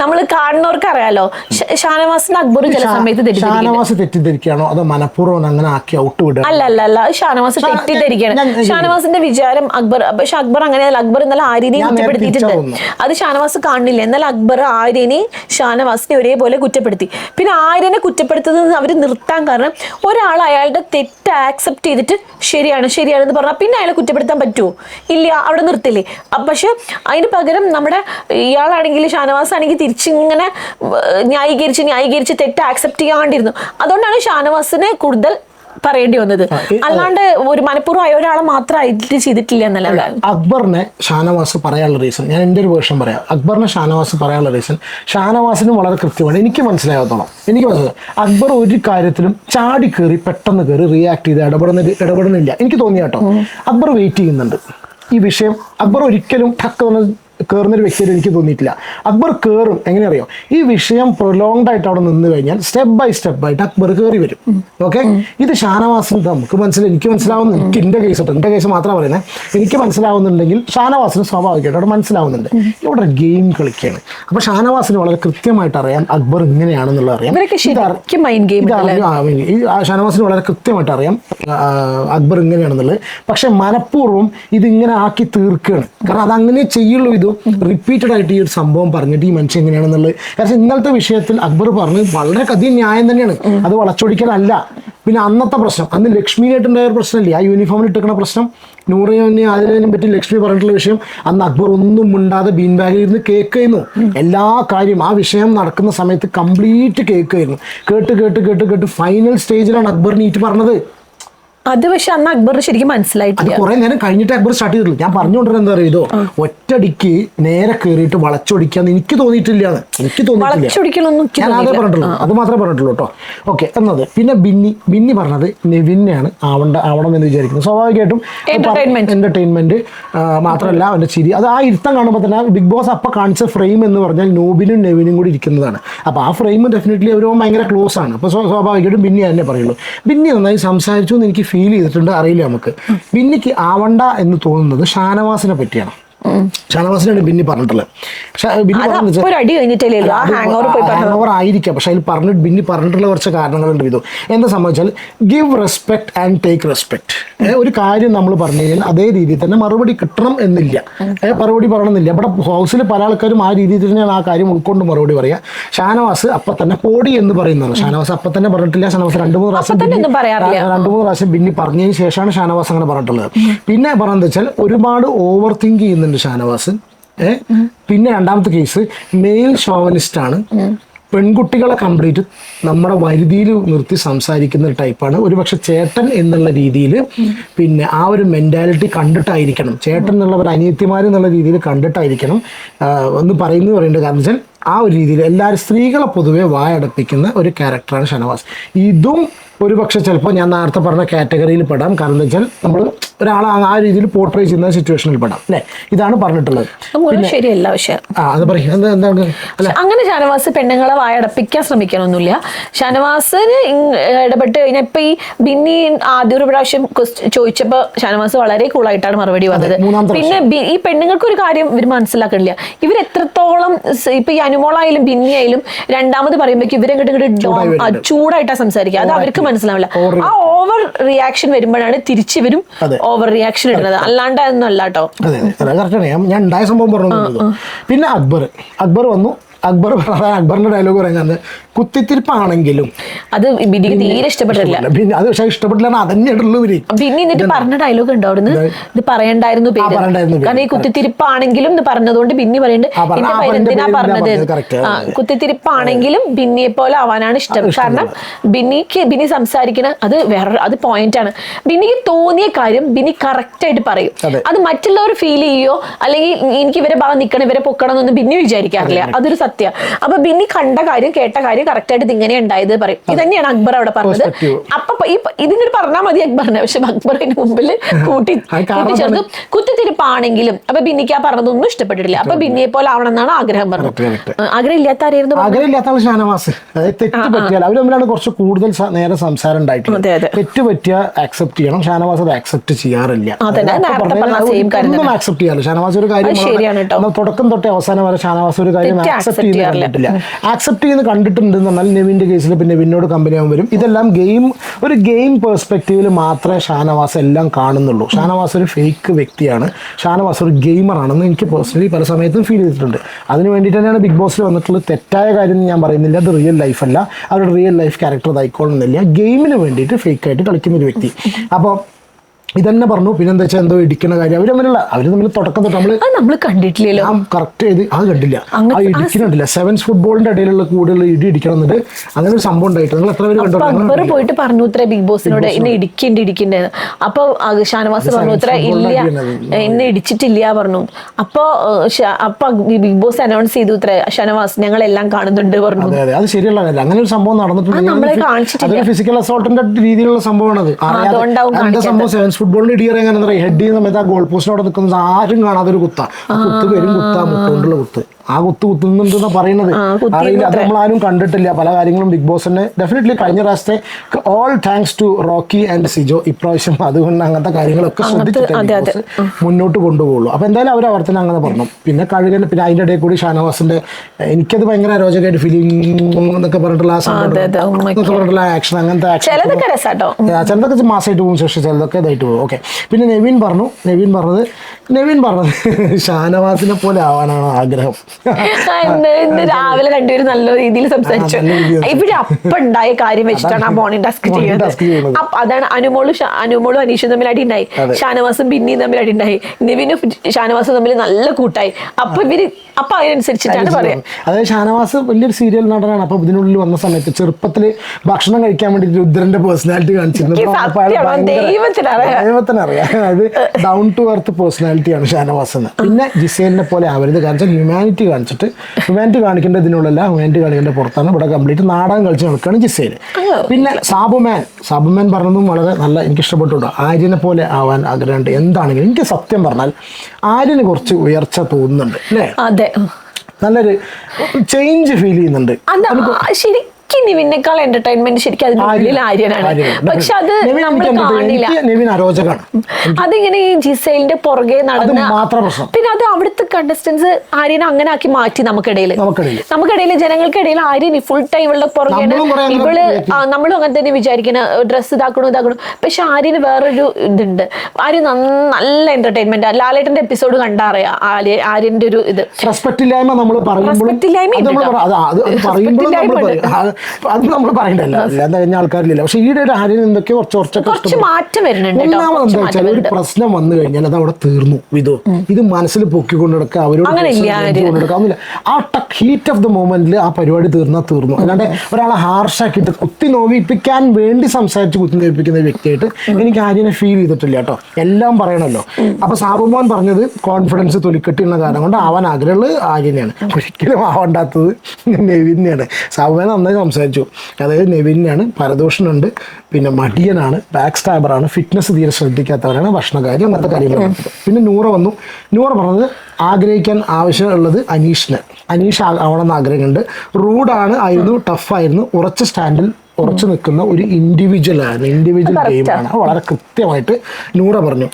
നമ്മൾ കാണുന്നവർക്ക് അറിയാലോ ഷാനവാസിന്റെ ഷാനവാസിന് അക്ബർ ചില സമയത്ത് ഷാനവാസ് തെറ്റിദ്ധരിക്കുകയാണോ? അതോ മനഃപൂർവം അങ്ങനെ ആക്കി ഔട്ട് വിടുക അല്ല അല്ല അല്ല അത് ഷാനവാസ് തെറ്റിദ്ധരിക്കാണ്. ഷാനവാസിന്റെ വിചാരം അക്ബർ പക്ഷെ അക്ബർ അങ്ങനെയല്ല അക്ബർ ഇന്നലെ ആര്യനെ കുറ്റപ്പെടുത്തിയിട്ടുണ്ട്. അത് ഷാനവാസ് കാണില്ല. എന്നാൽ അക്ബർ ആര്യനെ ഷാനവാസിനെ ഒരേപോലെ കുറ്റപ്പെടുത്തി. പിന്നെ ആര്യനെ കുറ്റപ്പെടുത്തുന്നത് അവർ നിർത്താൻ കാരണം ഒരാൾ അയാളുടെ തെറ്റ് ആക്സെപ്റ്റ് ചെയ്തിട്ട് ശരിയാണ് ശരിയാണെന്ന് പറഞ്ഞാൽ പിന്നെ അയാളെ കുറ്റപ്പെടുത്താൻ പറ്റുമോ ഇല്ല അവിടെ നിർത്തില്ലേ? പക്ഷെ അതിന് പകരം നമ്മുടെ ഇയാളാണെങ്കിൽ ഷാനവാസ് ആണെങ്കിൽ തിരിച്ചിങ്ങനെ ന്യായീകരിച്ച് ന്യായീകരിച്ച് തെറ്റ് ആക്സെപ്റ്റ് ചെയ്യാണ്ടിരുന്നു. അതുകൊണ്ടാണ് ഷാനവാസിനെ കൂടുതൽ പറയേണ്ടി വന്നത്. അല്ലാണ്ട് ഒരു മനഃപൂർവം ഒരാളെ മാത്രം ഐഡന്റിറ്റി ചെയ്തിട്ടില്ല എന്നല്ല അക്ബറിനെ ഷാനവാസ് പറയാനുള്ള റീസൺ ഞാൻ എന്റെ ഒരു വേർഷൻ പറയാം. അക്ബറിനെ ഷാനവാസ് പറയാനുള്ള റീസൺ ഷാനവാസിന് വളരെ കൃത്യമാണ്. എനിക്ക് മനസ്സിലാകത്തോളം എനിക്ക് മനസ്സിലായി അക്ബർ ഒരു കാര്യത്തിലും ചാടി കയറി പെട്ടെന്ന് കയറി റിയാക്ട് ചെയ്ത് ഇടപെടുന്ന ഇടപെടുന്നില്ല. എനിക്ക് തോന്നിയാട്ടോ അക്ബർ വെയിറ്റ് ചെയ്യുന്നുണ്ട്. ഈ വിഷയം അക്ബർ ഒരിക്കലും ടക്ക് എന്ന് കയറുന്നൊരു വ്യക്തിയായിട്ട് എനിക്ക് തോന്നിയിട്ടില്ല. അക്ബർ കയറും എങ്ങനെ അറിയോ ഈ വിഷയം പ്രൊലോങ്ഡ് ആയിട്ട് അവിടെ നിന്ന് കഴിഞ്ഞാൽ സ്റ്റെപ്പ് ബൈ സ്റ്റെപ്പ് ആയിട്ട് അക്ബർ കയറി വരും. ഓക്കെ ഇത് ഷാനവാസിന് നമുക്ക് മനസ്സിലായി എനിക്ക് മനസ്സിലാവുന്നു എനിക്ക് എന്റെ കേസ് കേട്ടോ എന്റെ കേസ് മാത്രമാണ് പറയുന്നത് എനിക്ക് മനസ്സിലാവുന്നുണ്ടെങ്കിൽ ഷാനവാസിന് സ്വാഭാവികമായിട്ട് അവിടെ മനസ്സിലാവുന്നുണ്ട്. ഇവിടെ ഗെയിം കളിക്കുകയാണ് അപ്പൊ ഷാനവാസിന് വളരെ കൃത്യമായിട്ട് അറിയാം അക്ബർ ഇങ്ങനെയാണെന്നുള്ളത് അറിയാം. ഷാനവാസിന് വളരെ കൃത്യമായിട്ട് അറിയാം അക്ബർ ഇങ്ങനെയാണെന്നുള്ളത്. പക്ഷെ മനഃപൂർവം ഇതിങ്ങനെ ആക്കി തീർക്കുകയാണ്. കാരണം അത് അങ്ങനെ ചെയ്യുള്ളൂ ഇത്. റിപ്പീറ്റഡ് ആയിട്ട് ഈ ഒരു സംഭവം പറഞ്ഞിട്ട് ഈ മനുഷ്യൻ എങ്ങനെയാണെന്നുള്ളത്. കാരണം ഇന്നത്തെ വിഷയത്തിൽ അക്ബർ പറഞ്ഞത് വളരെ കഥയും ന്യായം തന്നെയാണ്. അത് വളച്ചൊടിക്കലല്ല. പിന്നെ അന്നത്തെ പ്രശ്നം. അന്ന് ലക്ഷ്മിയായിട്ടുണ്ടായ ഒരു പ്രശ്നമില്ലേ? ആ യൂണിഫോമിൽ ഇട്ടിരിക്കുന്ന പ്രശ്നം? നൂറിനെ അതിനെ പറ്റി ലക്ഷ്മി പറഞ്ഞിട്ടുള്ള വിഷയം. അന്ന് അക്ബർ ഒന്നും മിണ്ടാതെ ബീൻ ബാഗിൽ ഇരുന്ന് കേൾക്കുന്നു എല്ലാ കാര്യം ആ വിഷയം നടക്കുന്ന സമയത്ത് കംപ്ലീറ്റ് കേൾക്കുമായിരുന്നു കേട്ട് കേട്ട് കേട്ട് കേട്ട് ഫൈനൽ സ്റ്റേജിലാണ് അക്ബർ നീറ്റ് പറഞ്ഞത്. അത് പക്ഷെ അന്ന് അക്ബർ ശരിക്കും മനസ്സിലായിട്ടില്ല. കുറെ നേരം കഴിഞ്ഞിട്ട് അക്ബർ സ്റ്റാർട്ട് ചെയ്തിട്ടില്ല ഞാൻ പറഞ്ഞുകൊണ്ടിരുന്നത് എന്താ പറയുക ഇതോ ഒറ്റടിക്ക് നേരെ കയറിയിട്ട് വളച്ചൊടിക്കാന്ന് എനിക്ക് തോന്നിയിട്ടില്ല എനിക്ക് തോന്നിയിട്ടില്ല. ഞാൻ അതേ പറഞ്ഞിട്ടുള്ളൂ. അത് മാത്രമേ പറഞ്ഞിട്ടുള്ളൂ കേട്ടോ. ഓക്കെ എന്നത് പിന്നെ ബിന്നി. ബിന്നി പറഞ്ഞത് നെവിനെയാണ് ആവണ്ട ആവണം എന്ന് വിചാരിക്കുന്നത് സ്വാഭാവികമായിട്ടും എന്റർടൈൻമെന്റ് മാത്രമല്ല അവന്റെ ചിരി. അത് ആ ഇരുത്തം കാണുമ്പോൾ തന്നെ ബിഗ് ബോസ് അപ്പൊ കാണിച്ച ഫ്രെയിം എന്ന് പറഞ്ഞാൽ നോബിനും നെവിനും കൂടി ഇരിക്കുന്നതാണ്. അപ്പൊ ആ ഫ്രെയിം ഡെഫിനറ്റ്ലി അവരും ഭയങ്കര ക്ലോസ് ആണ്. അപ്പൊ സ്വാ- സ്വാഭാവികമായിട്ടും ബിന്നി തന്നെ പറയുള്ളൂ. ബിന്നി നന്നായി സംസാരിച്ചു എന്ന് എനിക്ക് ഫീൽ ചെയ്തിട്ടുണ്ട് അറിയില്ല നമുക്ക്. ബിന്നിക്ക് ആവണ്ട എന്ന് തോന്നുന്നത് ഷാനവാസിനെ പറ്റിയാണ്. ഷാനവാസിനാണ് ബിന്നി പറഞ്ഞിട്ടുള്ളത്. പക്ഷെ ബിന്നി അത് ഒരു അടി കഴിഞ്ഞിട്ടല്ലേ ആ ഹാങ് പോയി പറഞ്ഞു? ഹാങ് ആയിരിക്കാം. പക്ഷെ അതിൽ പറഞ്ഞിട്ട് ബിന്നി പറഞ്ഞിട്ടുള്ള കുറച്ച് കാരണങ്ങളുണ്ട് ഇത് എന്താ സംഭവിച്ചാൽ give respect and take respect ഒരു കാര്യം നമ്മൾ പറഞ്ഞു കഴിഞ്ഞാൽ അതേ രീതിയിൽ തന്നെ മറുപടി കിട്ടണം എന്നില്ല. മറുപടി പറയണമെന്നില്ല. ഇവിടെ ഹൗസിൽ പല ആൾക്കാരും ആ രീതിയിൽ തന്നെയാണ് ആ കാര്യം ഉൾക്കൊണ്ട് മറുപടി പറയുക ഷാനവാസ് അപ്പൊ തന്നെ പോടി എന്ന് പറയുന്നതാണ്. ഷാനവാസ് അപ്പൊ തന്നെ പറഞ്ഞിട്ടില്ല. ഷാനവാസ് രണ്ട് മൂന്ന് പ്രാവശ്യം. രണ്ട് മൂന്ന് പ്രാവശ്യം ബിന്നി പറഞ്ഞതിന് ശേഷമാണ് ഷാനവാസ് അങ്ങനെ പറഞ്ഞിട്ടുള്ളത്. പിന്നെ പറഞ്ഞത് വെച്ചാൽ ഒരുപാട് ഓവർ തിങ്ക് ചെയ്യുന്നുണ്ട് ഷാനവാസ് ഏഹ് പിന്നെ രണ്ടാമത്തെ കേസ് മെയിൽ ഷോവനിസ്റ്റ് ആണ്. പെൺകുട്ടികളെ കംപ്ലീറ്റ് നമ്മുടെ വരുതിയിൽ നിർത്തി സംസാരിക്കുന്ന ഒരു ടൈപ്പാണ് ഒരുപക്ഷെ ചേട്ടൻ എന്നുള്ള രീതിയിൽ പിന്നെ ആ ഒരു മെന്റാലിറ്റി കണ്ടിട്ടായിരിക്കണം. ചേട്ടൻ എന്നുള്ള ഒരു അനിയത്തിമാർ എന്നുള്ള രീതിയിൽ കണ്ടിട്ടായിരിക്കണം. ഒന്ന് പറയുന്നു പറയേണ്ടത് കാരണം വെച്ചാൽ ആ ഒരു രീതിയിൽ എല്ലാവരും സ്ത്രീകളെ പൊതുവെ വായടപ്പിക്കുന്ന ഒരു ക്യാരക്ടറാണ് ഷനവാസ്. ഇതും ഒരുപക്ഷെ ചിലപ്പോൾ ഞാൻ നേരത്തെ പറഞ്ഞ കാറ്റഗറിയിൽ പെടാം. കാരണം എന്താ വെച്ചാൽ നമ്മൾ ഒരാളെ ആ- രീതിയിൽ പോർട്രേ ചെയ്യുന്ന സിറ്റുവേഷനിൽ പെടാം. അല്ലേ? ഇതാണ് പറഞ്ഞിട്ടുള്ളത്. ശരിയല്ല പക്ഷെ. ആ അത് പറയും. എന്താ എന്താണ്? അല്ല. അങ്ങനെ ഷാനവാസ് പെണ്ണുങ്ങളെ വായടപ്പിക്കാൻ ശ്രമിക്കണമൊന്നുമില്ല. ഷാനവാസിന് ഇടപെട്ട് കഴിഞ്ഞാൽ ഇപ്പൊ ഈ ബിന്നി ആദ്യ ഒരു പ്രാവശ്യം ques- ചോദിച്ചപ്പോ ഷാനവാസ് വളരെ കൂളായിട്ടാണ് മറുപടി വന്നത് പിന്നെ ഈ പെണ്ണുങ്ങൾക്ക് ഒരു കാര്യം ഇവർ മനസ്സിലാക്കണില്ല. ഇവർ എത്രത്തോളം ഇപ്പൊ ഈ ബിന്നി ആയാലും രണ്ടാമത് പറയുമ്പോഴേക്കും ഇവരെ വരുന്നുണ്ട്. ചൂടായിട്ടാ സംസാരിക്കുക. അത് അവർക്ക് മനസ്സിലാവില്ല. ആ ഓവർ റിയാക്ഷൻ വരുമ്പോഴാണ് തിരിച്ചു വരും ഓവർ റിയാക്ഷൻ ഇടുന്നത്. അല്ലാണ്ട് ഒന്നും അല്ല കേട്ടോ. അതെ അതെ. കറക്റ്റാണ് ഞാൻ ഉണ്ടായ സംഭവം പറഞ്ഞു പിന്നെ അക്ബർ. അക്ബർ വന്നു. അക്ബർ അക്ബറിന്റെ ഡയലോഗ് പറയാൻ കുത്തിത്തിരിപ്പാണെങ്കിലും. അത് ബിന്നിക്ക് തീരെ ഇഷ്ടപ്പെട്ടില്ല. പിന്നെ അത് പക്ഷേ ഇഷ്ടപ്പെട്ടില്ല അതന്നെ ഉള്ളൂ ഇവർ. പിന്നെ എന്നിട്ട് പറഞ്ഞ ഡയലോഗ് ഉണ്ടോ അവിടുന്ന്? ഇത്. പറയണ്ടായിരുന്നു പേര്. കാരണം ഈ കുത്തിത്തിരിപ്പാണെങ്കിലും എന്ന് പറഞ്ഞതുകൊണ്ട് ബിന്നി പറയുന്നുണ്ട് എന്റെ പേര് എന്തിനാ പറഞ്ഞത്? കുത്തിത്തിരിപ്പാണെങ്കിലും ബിന്നിയെ പോലെ ആവാനാണ് ഇഷ്ടം. കാരണം ബിന്നിക്ക് ബിന്നി സംസാരിക്കുന്ന അത് വേറെ അത് പോയിന്റ് ആണ്. ബിന്നിക്ക് തോന്നിയ കാര്യം ബിന്നി കറക്റ്റ് ആയിട്ട് പറയും. അത്. മറ്റുള്ളവർ ഫീൽ ചെയ്യോ? അല്ലെങ്കിൽ എനിക്ക് ഇവരെ ഭാഗം നിൽക്കണം ഇവരെ പൊക്കണം എന്നൊന്നും ബിന്നി വിചാരിക്കാറില്ല. അതൊരു സത്യം. അപ്പൊ ബിന്നി കണ്ട കാര്യം കേട്ട കാര്യം കറക്റ്റ് ആയിട്ട് ഇത് ഇങ്ങനെ ഉണ്ടായത് പറയും. ഇത് തന്നെയാണ് അക്ബർ അവിടെ പറഞ്ഞത്. അപ്പൊ ഈ ഇതിനൊരു പറഞ്ഞാൽ മതി അക്ബറിനെ പക്ഷെ അക്ബർ അതിന് മുമ്പിൽ കൂട്ടി കൂട്ടിച്ചേർത്ത് കുത്തിത്തിരിപ്പാണെങ്കിലും അപ്പൊ ബിന്നിക്ക് ആ പറഞ്ഞതൊന്നും ഇഷ്ടപ്പെട്ടിട്ടില്ല. അപ്പൊ ബിന്നിയെ പോലെ ആവണം എന്നാണ് ആഗ്രഹം പറഞ്ഞത്. ആഗ്രഹം ഇല്ലാത്ത ആരായിരുന്നു ആൾ ഷാനവാസ്. അതായത് തെറ്റ് പറ്റിയാൽ അവർ തമ്മിലാണ് കുറച്ച് കൂടുതൽ നേരെ സംസാരം അതെ, ഉണ്ടായിട്ടുള്ളത്. അതെ. തെറ്റ് പറ്റിയ ആക്സെപ്റ്റ് ചെയ്യണം. ഷാനവാസ് അത് ആക്സെപ്റ്റ് ചെയ്യാറില്ല. ഒന്നും ആക്സെപ്റ്റ് ഷാനവാസ് ഒരു കാര്യം തുടക്കം തൊട്ടേ അവസാനം വരെ ഷാനവാസ് ഒരു കാര്യം ആക്സെപ്റ്റ് accept ചെയ്യുന്ന ചെയ്യാറില്ല. കണ്ടിട്ടില്ല. ആക്സെപ്റ്റ് ചെയ്യുന്ന കണ്ടിട്ടുണ്ട് എന്ന് പറഞ്ഞാൽ നെവിന്റെ കേസിൽ പിന്നെ നെവിനോട് കമ്പനി ആകും വരും. ഇതെല്ലാം ഗെയിം ഒരു ഗെയിം പെർസ്പെക്റ്റീവിൽ മാത്രമേ ഷാനവാസ് എല്ലാം കാണുന്നുള്ളൂ. ഷാനവാസ് ഒരു ഫേക്ക് വ്യക്തിയാണ്. ഷാനവാസ് ഒരു ഗെയിമറാണെന്ന് എനിക്ക് പേഴ്സണലി പല സമയത്തും ഫീൽ ചെയ്തിട്ടുണ്ട്. അതിന് വേണ്ടിയിട്ട് തന്നെയാണ് ബിഗ് ബോസിൽ വന്നിട്ടുള്ള തെറ്റായ കാര്യം ഞാൻ പറയുന്നില്ല. അത് റിയൽ ലൈഫല്ല അവരുടെ റിയൽ ലൈഫ് ക്യാരക്ടർ ഇതായിക്കോളുന്നില്ല ഗെയിമിന് വേണ്ടിയിട്ട് ഫേക്കായിട്ട് കളിക്കുന്ന ഒരു വ്യക്തി. അപ്പോൾ ഇതന്നെ പറഞ്ഞു. പിന്നെ എന്താ വെച്ചാൽ എന്തോ ഇടിക്കുന്ന കാര്യം. അവർ തമ്മിലുള്ള അവർ തമ്മിൽ തുടക്കം തൊട്ട് നമ്മൾ അത് നമ്മൾ കണ്ടിട്ടില്ലല്ലോ. ഞാൻ കറക്റ്റ് ചെയ്ത് അത് കണ്ടില്ല. ആ ഇടിക്കുന്നുണ്ടില്ല സെവൻസ് ഫുട്ബോളിന്റെ ഇടയിലുള്ള കൂടുതൽ ഇടി ഇടിക്കണം എന്നിട്ട് അങ്ങനെ ഒരു സംഭവം ഉണ്ടായിട്ട് നിങ്ങൾ എത്ര പേര് കണ്ടു? പോയിട്ട് പറഞ്ഞു ഉത്തര ബിഗ് ബോസിനോട് ഇന്ന് ഇടിക്കണ്ട് ഇടിക്കണ്ടേ. അപ്പൊ ആ ഷാനവാസ് പറഞ്ഞു ഇത്ര ഇല്ല. ഇന്ന് ഇടിച്ചിട്ടില്ല പറഞ്ഞു. അപ്പൊ അപ്പൊ ബിഗ് ബോസ് അനൗൺസ് ചെയ്തു ഇത്ര ഷാനവാസ് ഞങ്ങൾ എല്ലാം കാണുന്നുണ്ട് പറഞ്ഞു. അതെ ശരിയല്ല അങ്ങനെ ഒരു സംഭവം നമ്മളെ നടന്നിട്ടുണ്ട് കാണിച്ചിട്ടില്ല. ഫിസിക്കൽ അസോൾട്ടിന്റെ രീതിയിലുള്ള സംഭവമാണ്. അത് സംഭവം? സെവൻസ് ഫുട്ബോളിന്റെ ഇടിയർ എങ്ങനെ ഹെഡ് ചെയ്യുന്ന സമയത്ത് ആ ഗോൾ പോസ്റ്റിനോട് നിൽക്കുന്നത് ആരും കാണാതെ ഒരു കുത്ത കുത്ത് വരും കുത്താ മുട്ടുകൊണ്ടുള്ള കുത്ത്. ആ കുത്ത് കുത്തുന്നുണ്ടെന്ന് പറയുന്നത്. ആ, അറിയില്ല അത് നമ്മൾ ആരും കണ്ടിട്ടില്ല. പല കാര്യങ്ങളും ബിഗ് ബോസ് തന്നെ. ഡെഫിനറ്റ്ലി കഴിഞ്ഞ പ്രാവശ്യത്തെ all thanks to Rocky and Sijo ഇപ്രാവശ്യം അതുകൊണ്ട് അങ്ങനത്തെ കാര്യങ്ങളൊക്കെ ശ്രദ്ധിച്ചിട്ട്. മുന്നോട്ട് കൊണ്ടുപോകുള്ളൂ അപ്പൊ എന്തായാലും അവർ അവർത്തന അങ്ങനെ പറഞ്ഞു. പിന്നെ കഴുകൻ പിന്നെ അതിന്റെ ഇടയിൽ കൂടി ഷാനവാസിന്റെ എനിക്കത് ഭയങ്കര അരോചകമായിട്ട് ഫീലിംഗ് എന്നൊക്കെ പറഞ്ഞിട്ടുള്ള ആ പറഞ്ഞിട്ടുള്ള ആക്ഷൻ അങ്ങനത്തെ ആക്ഷൻ ചിലതൊക്കെ മാസമായിട്ട് പോകും. ശേഷം ചിലതൊക്കെ ഇതായിട്ട് പോകും. ഓക്കെ പിന്നെ നെവിൻ പറഞ്ഞു. നെവിൻ പറഞ്ഞത് നെവിൻ പറഞ്ഞത് ഷാനവാസിനെ പോലെ ആവാനാണ് ആഗ്രഹം. രാവിലെ രണ്ടുപേരും നല്ല രീതിയിൽ സംസാരിച്ചു. ഇവിടെ അപ്പുണ്ടായ കാര്യം വെച്ചിട്ടാണ് ആ മോർണിംഗ് ടാസ്ക് ചെയ്യുന്നത്. അപ്പൊ അതാണ് അനുമോളും അനുമോളും അനീഷും തമ്മിൽ അടി ഉണ്ടായി. അതെ. ഷാനവാസും ബിന്നിയും തമ്മിൽ അടി ഉണ്ടായി. നിവിനും ഷാനവാസും തമ്മിൽ നല്ല കൂട്ടായി. അപ്പൊ ഇവർ അപ്പൊ അതിനനുസരിച്ചിട്ടാണ് പറയാം. അതായത് ഷാനവാസ് വലിയൊരു സീരിയൽ നടനാണ്. അപ്പൊ ഇതിനുള്ളിൽ വന്ന സമയത്ത് ചെറുപ്പത്തിൽ ഭക്ഷണം കഴിക്കാൻ വേണ്ടി രുദ്രന്റെ പേഴ്സണാലിറ്റി കാണിച്ചിരുന്നു ദൈവത്തിനറിയാം. ദൈവത്തിനറിയാം അത് ഡൗൺ ടു എർത്ത് പേഴ്സണാലിറ്റിയാണ് ഷാനവാസ് എന്ന്. പിന്നെ ജിസേലിനെ പോലെ ആവരുത്. കാരണം ഹ്യൂമാനിറ്റി കാണിച്ചിട്ട് ഹ്യൂമാനിറ്റി കാണിക്കേണ്ട ഇതിനുള്ളല്ല ഹ്യൂമാനിറ്റി കാണിക്കേണ്ട പുറത്താണ്. ഇവിടെ കംപ്ലീറ്റ് നാടകം കളിച്ച് നടക്കുകയാണ് ജിസേൽ. പിന്നെ സാബുമാൻ. സാബുമാൻ പറഞ്ഞതും വളരെ നല്ല എനിക്ക് ഇഷ്ടപ്പെട്ടു കേട്ടോ. ആര്യനെ പോലെ ആവാൻ ആഗ്രഹമുണ്ട്. എന്താണെങ്കിലും എനിക്ക് സത്യം പറഞ്ഞാൽ ആര്യന് കുറച്ച് ഉയർച്ച തോന്നുന്നുണ്ട് അല്ലേ? അതെ. നല്ലൊരു ചേഞ്ച് ഫീൽ ചെയ്യുന്നുണ്ട്. അത് ശരിക്കും നിവിനേക്കാൾ എന്റർടൈൻമെന്റ് ശരിക്കും അതിനുള്ളിൽ ആര്യനാണ്. ആര്യനാണ്. പക്ഷെ അത് നമ്മൾ എനിക്ക് കാണില്ല. അതിങ്ങനെ ഈ ജിസൈലിന്റെ പുറകെ നടന്ന പിന്നെ അത് അവിടുത്തെ കണ്ടസ്റ്റൻസ് ആര്യനെ അങ്ങനെ ആക്കി മാറ്റി നമുക്കിടയിൽ. നമുക്കിടയിൽ. ജനങ്ങൾക്കിടയിൽ ആര്യൻ ഫുൾ ടൈം ഇവളുടെ പുറകെ നമ്മളും അങ്ങനെ ഇവൾ നമ്മളും അങ്ങനെ തന്നെ വിചാരിക്കുന്ന ഡ്രസ്സ് ഇതാക്കണു ഇതാക്കണു. പക്ഷെ ആര്യന് വേറൊരു ഇതുണ്ട്. ആര്യ നല്ല എന്റർടൈൻമെന്റ് ലാലേട്ടന്റെ എപ്പിസോഡ് കണ്ടറിയാം ആര്യ ആര്യന്റെ ഒരു ഇത്. റെസ്പെക്ട് ഇല്ലായ്മ നമ്മൾ പറയുമ്പോൾ അത് നമ്മൾ പറയണ്ടല്ലോ. അല്ലാതെ കഴിഞ്ഞ ആൾക്കാരില്ല പക്ഷെ ഈയിടെ ഒരു ആര്യൻ എന്തൊക്കെ കുറച്ച് കുറച്ചൊക്കെ. മാറ്റം വരുന്നുണ്ട് ഒന്നാമത് എന്താ വെച്ചാൽ ഒരു പ്രശ്നം വന്നു കഴിഞ്ഞാൽ അത് അവിടെ തീർന്നു. വിധു. ഇത് മനസ്സിൽ പൊക്കിക്കൊണ്ട് നടക്കുക അവരോട് അങ്ങനെ ആ ടക്ക് ഹീറ്റ് ഓഫ് ദ മൊമെന്റിൽ ആ പരിപാടി തീർന്നാൽ തീർന്നു. അല്ലാണ്ട് ഒരാളെ ഹാർഷാക്കിയിട്ട് കുത്തി നോവിപ്പിക്കാൻ വേണ്ടി സംസാരിച്ച് കുത്തി നോവിപ്പിക്കുന്ന വ്യക്തിയായിട്ട് എനിക്ക് ആര്യനെ ഫീൽ ചെയ്തിട്ടില്ല കേട്ടോ. എല്ലാം പറയണല്ലോ. അപ്പൊ സാബുമോൻ പറഞ്ഞത് കോൺഫിഡൻസ് തൊലിക്കെട്ടിയുള്ള കാരണം കൊണ്ട് ആവാൻ ആഗ്രഹമുള്ളത് ആര്യനെയാണ്. ഒരിക്കലും ആവണ്ടാത്തത് നെവിനെയാണ്. സാബുമോൻ നന്നായി സംസാരിച്ചു. അതായത് നെവിനാണ് പരദൂഷണുണ്ട് പിന്നെ മടിയനാണ് ബാക്ക് സ്റ്റാബറാണ് ഫിറ്റ്നസ് തീരെ ശ്രദ്ധിക്കാത്തവരാണ് ഭക്ഷണകാര്യം അങ്ങനത്തെ കാര്യങ്ങൾ പിന്നെ നൂറ വന്നു. നൂറ പറഞ്ഞത് ആഗ്രഹിക്കാൻ ആവശ്യമുള്ളത് അനീഷിന്. അനീഷ് ആവണം ആവണമെന്ന് ആഗ്രഹമുണ്ട്. റൂഡാണ് ആയിരുന്നു ടഫായിരുന്നു. ഉറച്ച സ്റ്റാൻഡിൽ ഉറച്ചു നിൽക്കുന്ന ഒരു ഇൻഡിവിജ്വൽ ആണ്. ഇൻഡിവിജ്വൽ ഗെയിമാണ് വളരെ കൃത്യമായിട്ട് നൂറ പറഞ്ഞു.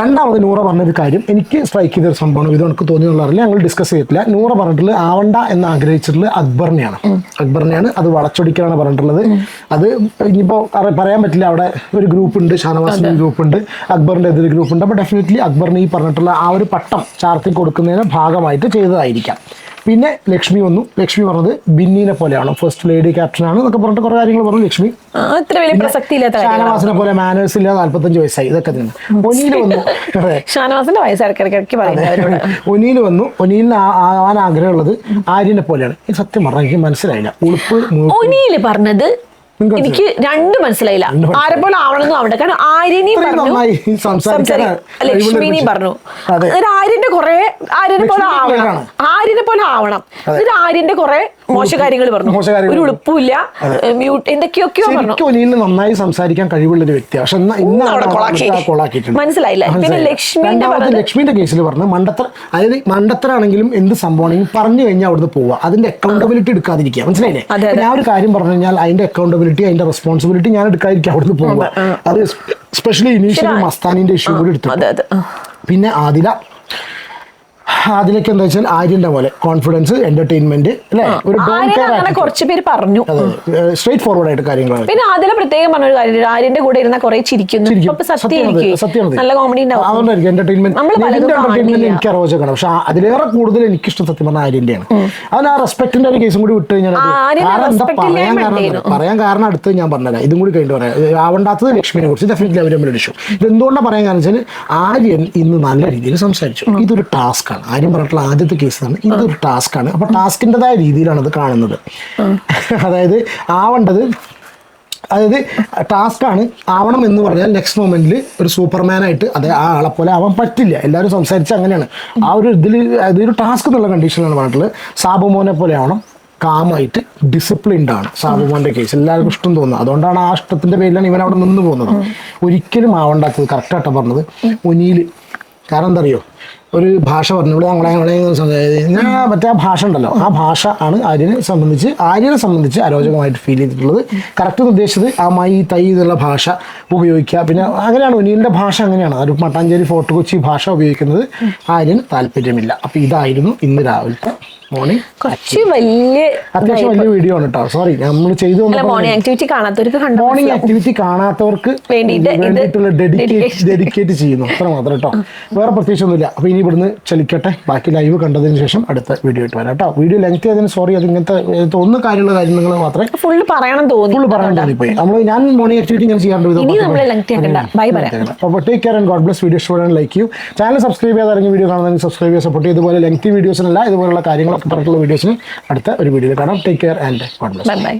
രണ്ടാമത് നൂറ പറഞ്ഞൊരു കാര്യം. എനിക്ക് സ്ട്രൈക്ക് ചെയ്തൊരു സംഭവമാണ്. ഇത് എനിക്ക് തോന്നിയുള്ളറിയില്ല ഞങ്ങൾ ഡിസ്കസ് ചെയ്തിട്ടില്ല. നൂറ പറഞ്ഞിട്ടുള്ള ആവണ്ട എന്ന് ആഗ്രഹിച്ചിട്ടുള്ള അക്ബറിനെയാണ്. അക്ബറിനെയാണ്. അത് വളച്ചൊടിക്കലാണ് പറഞ്ഞിട്ടുള്ളത്. അത് ഇനിയിപ്പോൾ പറയാൻ പറ്റില്ല. അവിടെ ഒരു ഗ്രൂപ്പ് ഉണ്ട്. ഷാനവാസിന്റെ ഗ്രൂപ്പ് ഉണ്ട്. അക്ബറിന്റെ എതിരെ ഗ്രൂപ്പ് ഉണ്ട്. അപ്പോൾ ഡെഫിനറ്റ്ലി അക്ബറിന് ഈ പറഞ്ഞിട്ടുള്ള ആ ഒരു പട്ടം ചാർത്തി കൊടുക്കുന്നതിന് ഭാഗമായിട്ട് ചെയ്തതായിരിക്കാം. പിന്നെ ലക്ഷ്മി വന്നു. ലക്ഷ്മി പറഞ്ഞത് ബിന്നീനെ പോലെയാണ്? ഫസ്റ്റ് ലേഡി ക്യാപ്റ്റനാണ് എന്നൊക്കെ പറഞ്ഞിട്ട് കുറേ കാര്യങ്ങൾ പറഞ്ഞു ലക്ഷ്മി. ഷാനവാസിനെ പോലെ മാനേഴ്സ് ഇല്ല നാല്പത്തഞ്ച് വയസ്സായി. ഇതൊക്കെ തന്നെ. ഒനിയിൽ വന്നു. ഷാനവാസിന്റെ വയസ്സ് ഒനീൽ വന്നു. ഒനിയിലിന് ആവാൻ ആഗ്രഹമുള്ളത് ആര്യനെ പോലെയാണ്. സത്യം പറഞ്ഞാൽ എനിക്ക് മനസ്സിലായില്ല. ഉളുപ്പ് ഒനിയിൽ പറഞ്ഞത് എനിക്ക് രണ്ട് മനസ്സിലായില്ല. രണ്ടും മനസ്സിലായി. ആരെ പോലെ ആവണമെന്നും ആവണ്ട കാരണം ആര്യനെയും പറഞ്ഞു ലക്ഷ്മിനെയും പറഞ്ഞു. ആര്യന്റെ കുറെ ആര്യനെ പോലെ ആവണം. ആര്യനെ പോലെ ആവണം. എന്നിട്ട് ആര്യന്റെ കുറെ മോശ കാര്യങ്ങൾ പറഞ്ഞു. ഒരു ഉളുപ്പില്ല മ്യൂട്ട് എന്തൊക്കെയൊക്കെയോ പറഞ്ഞു. നന്നായി സംസാരിക്കാൻ കഴിവുള്ള ഒരു വ്യക്തി. പക്ഷെ മനസ്സിലായില്ല. പിന്നെ. ലക്ഷ്മിന്റെ ലക്ഷ്മിന്റെ കേസിൽ പറഞ്ഞു മണ്ടത്തർ അതായത് മണ്ടത്തരാണെങ്കിലും എന്ത് സംഭവമാണെങ്കിലും പറഞ്ഞു കഴിഞ്ഞാൽ അവിടുന്ന് പോവുക. അതിന്റെ അക്കൗണ്ടബിലിറ്റി എടുക്കാതിരിക്കുക. മനസ്സിലായില്ലേ? ഞാൻ ഒരു കാര്യം പറഞ്ഞു കഴിഞ്ഞാൽ അതിന്റെ അക്കൗണ്ടബിലിറ്റി അതിന്റെ റെസ്പോൺസിബിലിറ്റി ഞാൻ എടുക്കാതിരിക്കുക അവിടുന്ന് പോവുക. അത് സ്പെഷ്യലി ഇനീഷ്യലി ശരിയാണ്. മസ്താനിന്റെ ഇഷ്യൂ കൂടി എടുത്തു. പിന്നെ ആദില. ആദിലക്ക് എന്താ വെച്ചാൽ ആര്യന്റെ പോലെ കോൺഫിഡൻസ് എന്റർടൈൻമെന്റ് അല്ലെ? ഒരു കുറച്ച് പേര് പറഞ്ഞു. സ്ട്രേറ്റ് ഫോർവേഡ് ആയിട്ട് കാര്യങ്ങൾ പിന്നെ അതിലെ പ്രത്യേകം പറഞ്ഞൊരു കാര്യം ആര്യന്റെ കൂടെ ഇരുന്ന കുറെ ചിരിക്കുന്നു. നല്ല കോമഡി ഉണ്ടാവും. അതുകൊണ്ടായിരിക്കും എന്റർടൈൻമെന്റ്. എനിക്ക് അരോചകമാണ് പക്ഷെ അതിലേറെ കൂടുതൽ എനിക്ക് ഇഷ്ടം സത്യം പറഞ്ഞ ആര്യന്റെയാണ് അതിന് ആ റെസ്പെക്ടിന്റെ ഒരു കേസും കൂടി വിട്ടു കഴിഞ്ഞാൽ പറയാൻ കാരണം. പറയാൻ കാരണം അടുത്ത് ഞാൻ പറഞ്ഞുതരാം. ഇതും കൂടി കഴിഞ്ഞിട്ട് പറയാം. ആവണ്ടാത്തത് ലക്ഷ്മിനെ കുറിച്ച് ഡെഫിനറ്റ്ലി അവർ തമ്മിൽ ഇഷ്യൂ ഇത് എന്തുകൊണ്ടാണ് പറയാൻ കാരണം വെച്ചാൽ ആര്യൻ ഇന്ന് നല്ല രീതിയിൽ സംസാരിച്ചു. ഇതൊരു ടാസ്ക് ആര്യൻ പറഞ്ഞിട്ടുള്ള ആദ്യത്തെ ആണ് ഇതൊരു ടാസ്ക് ആണ്. അപ്പൊ ടാസ്കിന്റെതായ രീതിയിലാണ് അത് കാണുന്നത്. അതായത് ആവേണ്ടത് അതായത് ടാസ്ക് ആണ് ആവണം എന്ന് പറഞ്ഞാൽ നെക്സ്റ്റ് മൊമെന്റിൽ ഒരു സൂപ്പർമാൻ ആയിട്ട് അതെ ആ ആളെ പോലെ ആവാൻ പറ്റില്ല. എല്ലാവരും സംസാരിച്ച് അങ്ങനെയാണ്. ആ ഒരു ഇതിൽ അതൊരു ടാസ്ക് എന്നുള്ള കണ്ടീഷനിലാണ് പറഞ്ഞിട്ടുള്ളത്. സാബുമോനെ പോലെ ആവണം. കാമായിട്ട് ഡിസിപ്ലിൻഡ് ആണ് സാബുമോന്റെ കേസ് എല്ലാവർക്കും ഇഷ്ടം തോന്നുന്നത് അതുകൊണ്ടാണ് ആ ഇഷ്ടത്തിന്റെ പേരിലാണ് ഇവൻ അവിടെ നിന്ന് പോകുന്നത്. ഒരിക്കലും ആവണ്ടാത്തത്. കറക്റ്റായിട്ടാണ് പറഞ്ഞത്. ഒനിയിൽ കാരണം എന്താ അറിയോ? ഒരു ഭാഷ പറഞ്ഞു. ഇവിടെ ഞങ്ങളെ ഞങ്ങളെ മറ്റേ ആ ഭാഷ ഉണ്ടല്ലോ. ആ ഭാഷ ആണ് ആര്യനെ സംബന്ധിച്ച് ആര്യനെ സംബന്ധിച്ച് അരോചകമായിട്ട് ഫീൽ ചെയ്തിട്ടുള്ളത്. കറക്റ്റ് ഉദ്ദേശിച്ചത് ആ മൈ തൈ എന്നുള്ള ഭാഷ ഉപയോഗിക്കുക. പിന്നെ അങ്ങനെയാണ് ഒനിയുടെ ഭാഷ അങ്ങനെയാണ്. ഒരു മട്ടാഞ്ചേരി ഫോർട്ട് കൊച്ചി ഭാഷ ഉപയോഗിക്കുന്നത് ആര്യന് താല്പര്യമില്ല. അപ്പോൾ ഇതായിരുന്നു ഇന്ന് രാവിലത്തെ കുറച്ച് വലിയ അത്യാവശ്യം വലിയ വീഡിയോ ആണ് കേട്ടോ സോറി നമ്മൾ ചെയ്തു മോർണിംഗ് ആക്ടിവിറ്റി കാണാത്തവർക്ക് മോർണിംഗ് ആക്ടിവിറ്റി കാണാത്തവർക്ക് വേണ്ടിയിട്ടുള്ള ഡെഡിക്കേറ്റ് ഡെഡിക്കേറ്റ് ചെയ്യുന്നു. അത്ര മാത്രം കേട്ടോ വേറെ പ്രത്യേകിച്ചൊന്നുമില്ല. അപ്പൊ ഇനി ഇവിടുന്ന് ചലിക്കട്ടെ. ബാക്കി ലൈവ് കണ്ടതിന് ശേഷം അടുത്ത വീഡിയോ ഇട്ട് വരാം കേട്ടോ വീഡിയോ ലെങ്ത് ചെയ്തതിന് സോറി അത് ഇങ്ങനത്തെ ഒന്ന് കാര്യമുള്ള കാര്യങ്ങൾ മാത്രമേ ഫുൾ പറയണം തോന്നി. ഫുൾ പറയാൻ തോന്നിപ്പോയി. നമ്മൾ ഞാൻ മോർണിംഗ് ആക്ടിവിറ്റി ഞാൻ ചെയ്യാറുണ്ട്. മണി. പറയാം. അപ്പോൾ take care and God bless video ഇഷ്ടപ്പെടാൻ ലൈക്ക് യു ചാനൽ സബ്സ്ക്രൈബ് ചെയ്യാതെ ഇറങ്ങിയ വീഡിയോ കാണുന്നതിന് സബ്സ്ക്രൈബ് ചെയ്യാൻ സപ്പോർട്ട് ഇതുപോലെ ലെങ്തി വീഡിയോസിനല്ല ഇതുപോലുള്ള കാര്യങ്ങളൊക്കെ പറഞ്ഞിട്ടുള്ള വീഡിയോസിന് അടുത്ത ഒരു വീഡിയോയിൽ കാണാം. Take care and god bye bye